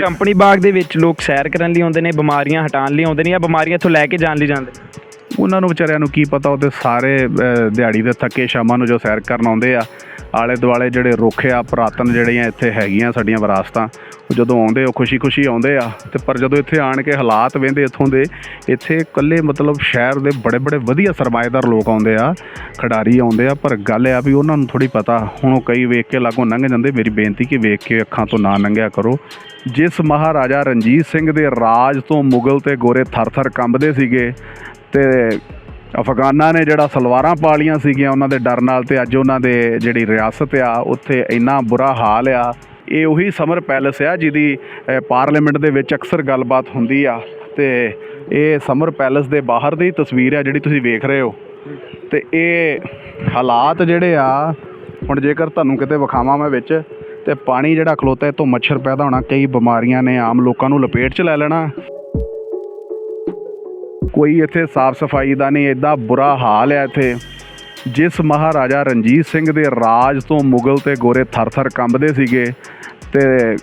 Company ਬਾਗ ਦੇ ਵਿੱਚ ਲੋਕ ਸੈਰ ਕਰਨ ਲਈ ਆਉਂਦੇ ਨੇ ਬਿਮਾਰੀਆਂ ਹਟਾਉਣ ਲਈ ਆਉਂਦੇ ਨੇ ਜਾਂ ਬਿਮਾਰੀਆਂ ਤੋਂ ਲੈ ਕੇ ਜਾਣ ਲਈ ਜਾਂਦੇ ਨੇ? ਉਹਨਾਂ ਨੂੰ ਵਿਚਾਰਿਆਂ ਨੂੰ ਕੀ ਪਤਾ ਉਹਦੇ ਸਾਰੇ ਅਹ, ਦਿਹਾੜੀ ਦੇ ਥੱਕੇ ਸ਼ਾਮਾਂ ਨੂੰ ਜੋ ਸੈਰ ਕਰਨ ਆਉਂਦੇ ਆ ਆਲੇ ਦੁਆਲੇ ਜਿਹੜੇ ਰੁੱਖ ਆ ਪੁਰਾਤਨ ਜਿਹੜੀਆਂ ਇੱਥੇ ਹੈਗੀਆਂ ਸਾਡੀਆਂ ਵਿਰਾਸਤਾਂ ਉਹ ਜਦੋਂ ਆਉਂਦੇ ਉਹ ਖੁਸ਼ੀ-ਖੁਸ਼ੀ ਆਉਂਦੇ ਆ। ਤੇ ਪਰ ਜਦੋਂ ਇੱਥੇ ਆਣ ਕੇ ਹਾਲਾਤ ਵੇਂਦੇ ਇੱਥੋਂ ਦੇ ਇੱਥੇ ਇਕੱਲੇ ਮਤਲਬ ਸ਼ਹਿਰ ਦੇ ਬੜੇ-ਬੜੇ ਵਧੀਆ ਸਰਮਾਏਦਾਰ ਲੋਕ ਆਉਂਦੇ ਆ ਖਿਡਾਰੀ ਆਉਂਦੇ ਆ ਪਰ ਗੱਲ ਆ ਵੀ ਉਹਨਾਂ ਨੂੰ ਥੋੜੀ ਪਤਾ ਹੁਣ ਉਹ ਕਈ ਵੇਖ ਕੇ ਲਾਗੋਂ ਲੰਘ ਜਾਂਦੇ ਮੇਰੀ ਬੇਨਤੀ ਕਿ ਵੇਖ ਕੇ ਅੱਖਾਂ ਤੋਂ ਨਾ ਲੰਘਿਆ ਕਰੋ। ਜਿਸ ਮਹਾਰਾਜਾ ਰਣਜੀਤ ਸਿੰਘ ਦੇ ਰਾਜ ਤੋਂ ਮੁਗਲ ਤੇ ਗੋਰੇ ਥਰ-ਥਰ ਕੰਬਦੇ ਸੀਗੇ ਤੇ ਅਫਗਾਨਾਂ ਨੇ ਜਿਹੜਾ ਸਲਵਾਰਾਂ ਪਾ ਲੀਆਂ ਸੀਗੀਆਂ ਉਹਨਾਂ ਦੇ ਡਰ ਨਾਲ ਤੇ ਅੱਜ ਉਹਨਾਂ ਦੇ ਜਿਹੜੀ ਰਿਆਸਤ ਆ, ਉੱਥੇ ਇੰਨਾ ਬੁਰਾ ਹਾਲ ਆ। ਇਹ ਉਹੀ ਸਮਰ ਪੈਲਸ ਆ ਜਿਹਦੀ ਪਾਰਲੀਮੈਂਟ ਦੇ ਵਿੱਚ ਅਕਸਰ ਗੱਲਬਾਤ ਹੁੰਦੀ ਆ ਤੇ ਇਹ ਸਮਰ ਪੈਲਸ ਦੇ ਬਾਹਰ ਦੀ ਤਸਵੀਰ ਆ ਜਿਹੜੀ ਤੁਸੀਂ ਵੇਖ ਰਹੇ ਹੋ। ਤੇ ਇਹ ਹਾਲਾਤ ਜਿਹੜੇ ਆ, ਹੁਣ ਜੇਕਰ ਤੁਹਾਨੂੰ ਕਿਤੇ ਵਿਖਾਵਾਂ ਮੈਂ ਵਿੱਚ ਤੇ ਪਾਣੀ ਜਿਹੜਾ ਖਲੋਤਾ ਇਹ ਤੋਂ ਮੱਛਰ ਪੈਦਾ ਹੋਣਾ, ਕਈ ਬਿਮਾਰੀਆਂ ਨੇ, ਆਮ ਲੋਕਾਂ ਨੂੰ ਲਪੇਟ 'ਚ ਲੈ ਲੈਣਾ। ਕੋਈ ਇੱਥੇ ਸਾਫ਼ ਸਫ਼ਾਈ ਦਾ ਨਹੀਂ ਐਡਾ ਬੁਰਾ ਹਾਲ ਹੈ ਇੱਥੇ। ਜਿਸ ਮਹਾਰਾਜਾ ਰਣਜੀਤ ਸਿੰਘ ਦੇ ਰਾਜ ਤੋਂ ਮੁਗਲ ਤੇ ਗੋਰੇ ਥਰ-ਥਰ ਕੰਬਦੇ ਸੀਗੇ, ਤੇ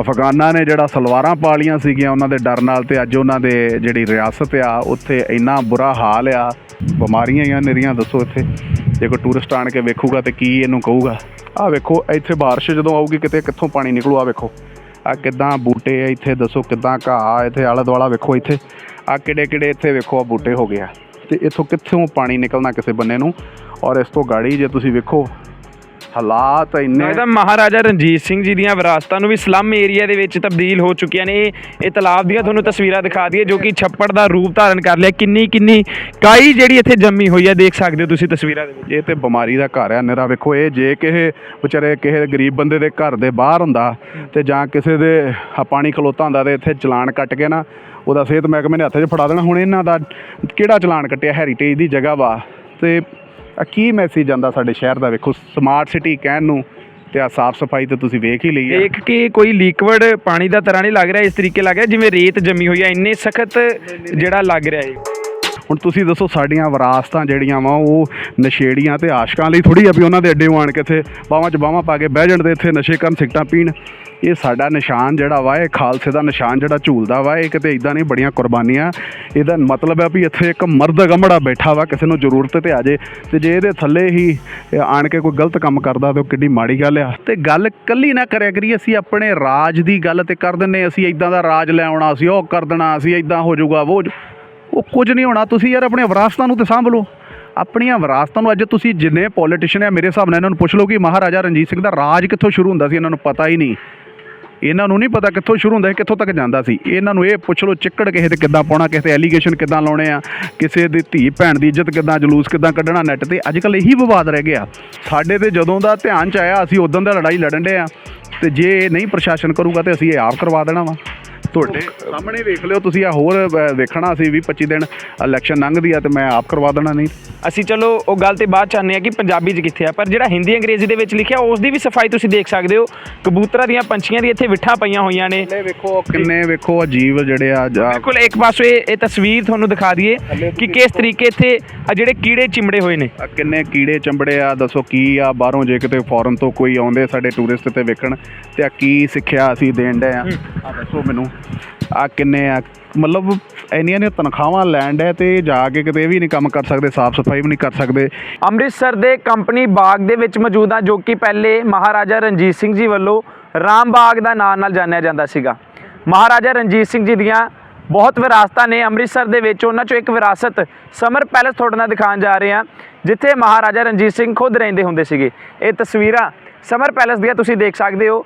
ਅਫਗਾਨਾਂ ਨੇ ਜਿਹੜਾ ਸਲਵਾਰਾਂ ਪਾ ਲੀਆਂ ਸੀਗੀਆਂ ਉਹਨਾਂ ਦੇ ਡਰ ਨਾਲ ਤੇ ਅੱਜ ਉਹਨਾਂ ਦੇ ਜਿਹੜੀ ਰਿਆਸਤ ਆ, ਉੱਥੇ ਇੰਨਾ ਬੁਰਾ ਹਾਲ ਆ। ਬਿਮਾਰੀਆਂ ਹੀ ਆ ਨਿਰੀਆਂ, ਦੱਸੋ ਇੱਥੇ। ਜੇ ਕੋਈ ਟੂਰਿਸਟ ਆਣ ਕੇ ਵੇਖੂਗਾ ਤੇ ਕੀ ਇਹਨੂੰ ਕਹੂਗਾ? ਆਹ ਵੇਖੋ, ਇੱਥੇ ਬਾਰਿਸ਼ ਜਦੋਂ ਆਊਗੀ ਕਿਤੇ ਕਿੱਥੋਂ ਪਾਣੀ ਨਿਕਲੂ? ਆ ਵੇਖੋ। ਆ ਕਿੱਦਾਂ ਬੂਟੇ ਆ ਇੱਥੇ, ਦੱਸੋ ਕਿੱਦਾਂ ਘਾਹ ਇੱਥੇ, ਆਲਾ ਦੁਆਲਾ ਵੇਖੋ ਇੱਥੇ। ਆ ਕਿਹੜੇ ਕਿਹੜੇ ਇੱਥੇ ਵੇਖੋ ਆ ਬੂਟੇ ਹੋ ਗਿਆ ਤੇ ਇੱਥੋਂ ਕਿੱਥੋਂ ਪਾਣੀ ਨਿਕਲਣਾ ਕਿਸੇ ਬੰਨੇ ਨੂੰ? ਔਰ ਇਸ ਤੋਂ ਗਾੜੀ ਜੇ ਤੁਸੀਂ ਵੇਖੋ ਹਾਲਾਤ ਇੰਨੇ ਇਹਦਾ ਮਹਾਰਾਜਾ ਰਣਜੀਤ ਸਿੰਘ ਜੀ ਦੀਆਂ ਵਿਰਾਸਤਾਂ ਨੂੰ ਵੀ ਸਲਮ ਏਰੀਆ ਦੇ ਵਿੱਚ ਤਬਦੀਲ ਹੋ ਚੁੱਕੀਆਂ ਨੇ। ਇਹ- ਤਲਾਬ ਦੀਆਂ ਤੁਹਾਨੂੰ ਤਸਵੀਰਾਂ ਦਿਖਾ ਦਈਏ ਜੋ ਕਿ ਛੱਪੜ ਦਾ ਰੂਪ ਧਾਰਨ ਕਰ ਲਿਆ। ਕਿੰਨੀ ਕਿੰਨੀ ਕਾਈ ਜਿਹੜੀ ਇੱਥੇ ਜੰਮੀ ਹੋਈ ਹੈ ਦੇਖ ਸਕਦੇ ਹੋ ਤੁਸੀਂ ਤਸਵੀਰਾਂ ਦੇ ਵਿੱਚ। ਇਹ ਤੇ ਬਿਮਾਰੀ ਦਾ ਘਰ ਆ ਨਿਰਾ ਵੇਖੋ ਇਹ ਜੇ ਕਿਸੇ ਵਿਚਾਰੇ ਕਿਸੇ ਗਰੀਬ ਬੰਦੇ ਦੇ ਘਰ ਦੇ ਬਾਹਰ ਹੁੰਦਾ ਤੇ ਜਾਂ ਕਿਸੇ ਦੇ ਪਾਣੀ ਖਲੋਤਾ ਹੁੰਦਾ ਤੇ ਇੱਥੇ ਚਲਾਨ ਕੱਟ ਕੇ ਨਾ ਉਹਦਾ ਸਿਹਤ ਮਹਿਕਮੇ ਨੇ ਹੱਥ 'ਚ ਫੜਾ ਦੇਣਾ। ਹੁਣ ਇਹਨਾਂ ਦਾ ਕਿਹੜਾ ਚਲਾਨ ਕੱਟਿਆ? ਹੈਰੀਟੇਜ ਦੀ ਜਗ੍ਹਾ ਵਾ। ਤੇ ਆ ਕੀ ਮੈਸੇਜ ਜਾਂਦਾ ਸਾਡੇ ਸ਼ਹਿਰ ਦਾ? ਵੇਖੋ ਸਮਾਰਟ ਸਿਟੀ ਕਹਿਣ ਨੂੰ ਤੇ ਆ ਸਾਫ਼ ਸਫ਼ਾਈ ਤਾਂ ਤੁਸੀਂ ਵੇਖ ਹੀ ਲਈ ਆ। ਦੇਖ ਕੇ ਕੋਈ ਲਿਕਵਿਡ ਪਾਣੀ ਦਾ ਤਰ੍ਹਾਂ ਨਹੀਂ ਲੱਗ ਰਿਹਾ, ਇਸ ਤਰੀਕੇ ਲੱਗ ਰਿਹਾ ਜਿਵੇਂ ਰੇਤ ਜੰਮੀ ਹੋਈ ਹੈ ਇੰਨੇ ਸਖਤ ਜਿਹੜਾ ਲੱਗ ਰਿਹਾ ਹੈ ਹੁਣ ਤੁਸੀਂ ਦੱਸੋ ਸਾਡੀਆਂ ਵਿਰਾਸਤਾਂ ਜਿਹੜੀਆਂ ਵਾ, ਉਹ ਨਸ਼ੇੜੀਆਂ ਤੇ ਆਸ਼ਕਾਂ ਲਈ ਥੋੜੀ ਆ ਵੀ ਉਹਨਾਂ ਦੇ ਅੱਡੇ ਆਣ ਕੇ ਇੱਥੇ ਬਾਹਾਂ 'ਚ ਬਾਹਾਂ ਪਾ ਕੇ ਬਹਿ ਜਾਣ ਤੇ ਇੱਥੇ ਨਸ਼ੇ ਕਰਨ ਸਿਗਟਾਂ ਪੀਣ। ਇਹ ਸਾਡਾ ਨਿਸ਼ਾਨ ਜਿਹੜਾ ਵਾ, ਇਹ ਖਾਲਸੇ ਦਾ ਨਿਸ਼ਾਨ ਜਿਹੜਾ ਝੂਲਦਾ ਵਾ, ਇਹ ਕਿਤੇ ਇਦਾਂ ਨਹੀਂ ਬੜੀਆਂ ਕੁਰਬਾਨੀਆਂ। ਇਹਦਾ ਮਤਲਬ ਹੈ ਵੀ ਇੱਥੇ ਇੱਕ ਮਰਦ ਗੰਮੜਾ ਬੈਠਾ ਵਾ, ਕਿਸੇ ਨੂੰ ਜ਼ਰੂਰਤ ਤੇ ਆ ਜੇ। ਤੇ ਜੇ ਇਹਦੇ ਥੱਲੇ ਹੀ ਆਣ ਕੇ ਕੋਈ ਗਲਤ ਕੰਮ ਕਰਦਾ ਤੇ ਉਹ ਕਿੱਡੀ ਮਾੜੀ ਗੱਲ ਆ। ਤੇ ਗੱਲ ਕੱਲੀ ਨਾ ਕਰਿਆ ਕਰੀ ਅਸੀਂ ਆਪਣੇ ਰਾਜ ਦੀ ਗੱਲ ਤੇ ਕਰ ਦਿੰਨੇ ਅਸੀਂ ਇਦਾਂ ਦਾ ਰਾਜ ਲੈ ਆਉਣਾ, ਅਸੀਂ ਉਹ ਕਰ ਦੇਣਾ, ਅਸੀਂ ਇਦਾਂ ਹੋ ਜਾਊਗਾ, ਉਹ ਉਹ ਕੁਝ ਨਹੀਂ ਹੋਣਾ, ਤੁਸੀਂ ਯਾਰ ਆਪਣੀਆਂ ਵਿਰਾਸਤਾਂ ਨੂੰ ਤੇ ਸਾਂਭ ਲਓ। ਆਪਣੀਆਂ ਵਿਰਾਸਤਾਂ ਨੂੰ ਅੱਜ ਤੁਸੀਂ ਜਿੰਨੇ ਪੋਲੀਟੀਸ਼ੀਅਨ ਆ, ਮੇਰੇ ਹਿਸਾਬ ਨਾਲ ਇਹਨਾਂ ਨੂੰ ਪੁੱਛ ਲਓ ਕਿ ਮਹਾਰਾਜਾ ਰਣਜੀਤ ਸਿੰਘ ਦਾ ਰਾਜ ਕਿੱਥੋਂ ਸ਼ੁਰੂ ਹੁੰਦਾ ਸੀ, ਇਹਨਾਂ ਨੂੰ ਪਤਾ ਹੀ ਨਹੀਂ। ਇਹਨਾਂ ਨੂੰ ਨਹੀਂ ਪਤਾ ਕਿੱਥੋਂ ਸ਼ੁਰੂ ਹੁੰਦਾ ਸੀ, ਕਿੱਥੋਂ ਤੱਕ ਜਾਂਦਾ ਸੀ। ਇਹਨਾਂ ਨੂੰ ਇਹ ਪੁੱਛ ਲਓ, ਚਿੱਕੜ ਕਿਸੇ ਤੇ ਕਿੱਦਾਂ ਪਾਉਣਾ, ਕਿਸੇ ਤੇ ਐਲੀਗੇਸ਼ਨ ਕਿੱਦਾਂ ਲਾਉਣੇ ਆ, ਕਿਸੇ ਦੀ ਧੀ ਭੈਣ ਦੀ ਇੱਜ਼ਤ ਕਿੱਦਾਂ, ਜਲੂਸ ਕਿੱਦਾਂ ਕੱਢਣਾ ਨੈੱਟ ਤੇ। ਅੱਜ ਕੱਲ ਇਹੀ ਵਿਵਾਦ ਰਹਿ ਗਿਆ। ਸਾਡੇ ਤੇ ਜਦੋਂ ਦਾ ਧਿਆਨ ਚ ਆਇਆ, ਅਸੀਂ ਉਦੋਂ ਦਾ ਲੜਾਈ ਲੜਨ ਦੇ ਆ। ਤੇ ਜੇ ਇਹ ਨਹੀਂ ਪ੍ਰਸ਼ਾਸਨ ਕਰੂਗਾ ਤੇ ਅਸੀਂ ਇਹ ਆਪ ਕਰਵਾ ਦੇਣਾ ਵਾ। ਤੁਹਾਡੇ ਸਾਹਮਣੇ ਵੇਖ ਲਿਓ ਤੁਸੀਂ ਆ ਹੋਰ ਅ, ਵੇਖਣਾ ਸੀ ਵੀ 25 ਦਿਨ ਇਲੈਕਸ਼ਨ ਲੰਘਦੀ ਆ ਤੇ ਮੈਂ ਆਪ ਕਰਵਾ ਦੇਣਾ ਨਹੀਂ। ਅਸੀਂ ਚਲੋ ਉਹ ਗੱਲ ਤੇ ਬਾਅਦ ਚਾਹੁੰਦੇ ਆ ਕਿ ਪੰਜਾਬੀ 'ਚ ਕਿੱਥੇ ਆ ਪਰ ਜਿਹੜਾ ਹਿੰਦੀ ਅੰਗਰੇਜ਼ੀ ਦੇ ਵਿੱਚ ਲਿਖਿਆ ਉਸ ਦੀ ਵੀ ਸਫ਼ਾਈ ਤੁਸੀਂ ਦੇਖ ਸਕਦੇ ਹੋ। ਕਬੂਤਰਾਂ ਦੀਆਂ ਪੰਛੀਆਂ ਦੀ ਇੱਥੇ ਵਿਠਾਂ ਪਈਆਂ ਹੋਈਆਂ ਨੇ। ਥੱਲੇ ਵੇਖੋ ਕਿੰਨੇ ਵੇਖੋ ਅਜੀਬ ਜਿਹੜੇ ਆ ਜਾ- ਬਿਲਕੁਲ ਇੱਕ ਪਾਸੇ ਇਹ ਤਸਵੀਰ ਤੁਹਾਨੂੰ ਦਿਖਾ ਦਈਏ ਕਿ ਕਿਸ ਤਰੀਕੇ ਇੱਥੇ ਆ ਜਿਹੜੇ ਕੀੜੇ ਚਿਮੜੇ ਹੋਏ ਨੇ। ਆ ਕਿੰਨੇ ਕੀੜੇ ਚੰਬੜੇ ਆ ਦੱਸੋ ਕੀ ਆ ਬਾਹਰੋਂ ਜੇ ਕਿਤੇ ਫੋਰਨ ਤੋਂ ਕੋਈ ਆਉਂਦੇ ਸਾਡੇ ਟੂਰਿਸਟ ਤੇ ਵੇਖਣ ਤੇ ਆ ਕੀ ਸਿੱਖਿਆ ਅਸੀਂ ਦੇਣ ਦੇ ਆ। ਆ ਦੱਸੋ ਮੈਨੂੰ। ਆ ਕਿੰਨੇ ਆ? ਮਤਲਬ ਇੰਨੀਆਂ ਨੇ ਤਨਖਾਹਾਂ ਲੈਂਡ ਹੈ ਤੇ ਜਾ ਕੇ ਕਿਤੇ ਵੀ ਨਹੀਂ ਕੰਮ ਕਰ ਸਕਦੇ, ਸਾਫ਼ ਸਫ਼ਾਈ ਵੀ ਨਹੀਂ ਕਰ ਸਕਦੇ। ਅੰਮ੍ਰਿਤਸਰ ਦੇ ਕੰਪਨੀ ਬਾਗ ਦੇ ਵਿੱਚ ਮੌਜੂਦ ਹਾਂ, ਜੋ ਕਿ ਪਹਿਲੇ ਮਹਾਰਾਜਾ ਰਣਜੀਤ ਸਿੰਘ ਜੀ ਵੱਲੋਂ ਰਾਮ ਬਾਗ ਦਾ ਨਾਂ ਨਾਲ ਜਾਣਿਆ ਜਾਂਦਾ ਸੀਗਾ। ਮਹਾਰਾਜਾ ਰਣਜੀਤ ਸਿੰਘ ਜੀ ਦੀਆਂ ਬਹੁਤ ਵਿਰਾਸਤਾਂ ਨੇ ਅੰਮ੍ਰਿਤਸਰ ਦੇ ਵਿੱਚ। ਉਹਨਾਂ ਚੋਂ ਇੱਕ ਵਿਰਾਸਤ ਸਮਰ ਪੈਲੇਸ ਤੁਹਾਡੇ ਨਾਲ ਦਿਖਾਉਣ ਜਾ ਰਹੇ ਹਾਂ, ਜਿੱਥੇ ਮਹਾਰਾਜਾ ਰਣਜੀਤ ਸਿੰਘ ਖੁਦ ਰਹਿੰਦੇ ਹੁੰਦੇ ਸੀਗੇ। ਇਹ ਤਸਵੀਰਾਂ ਸਮਰ ਪੈਲੇਸ ਦੀਆਂ ਤੁਸੀਂ ਦੇਖ ਸਕਦੇ ਹੋ।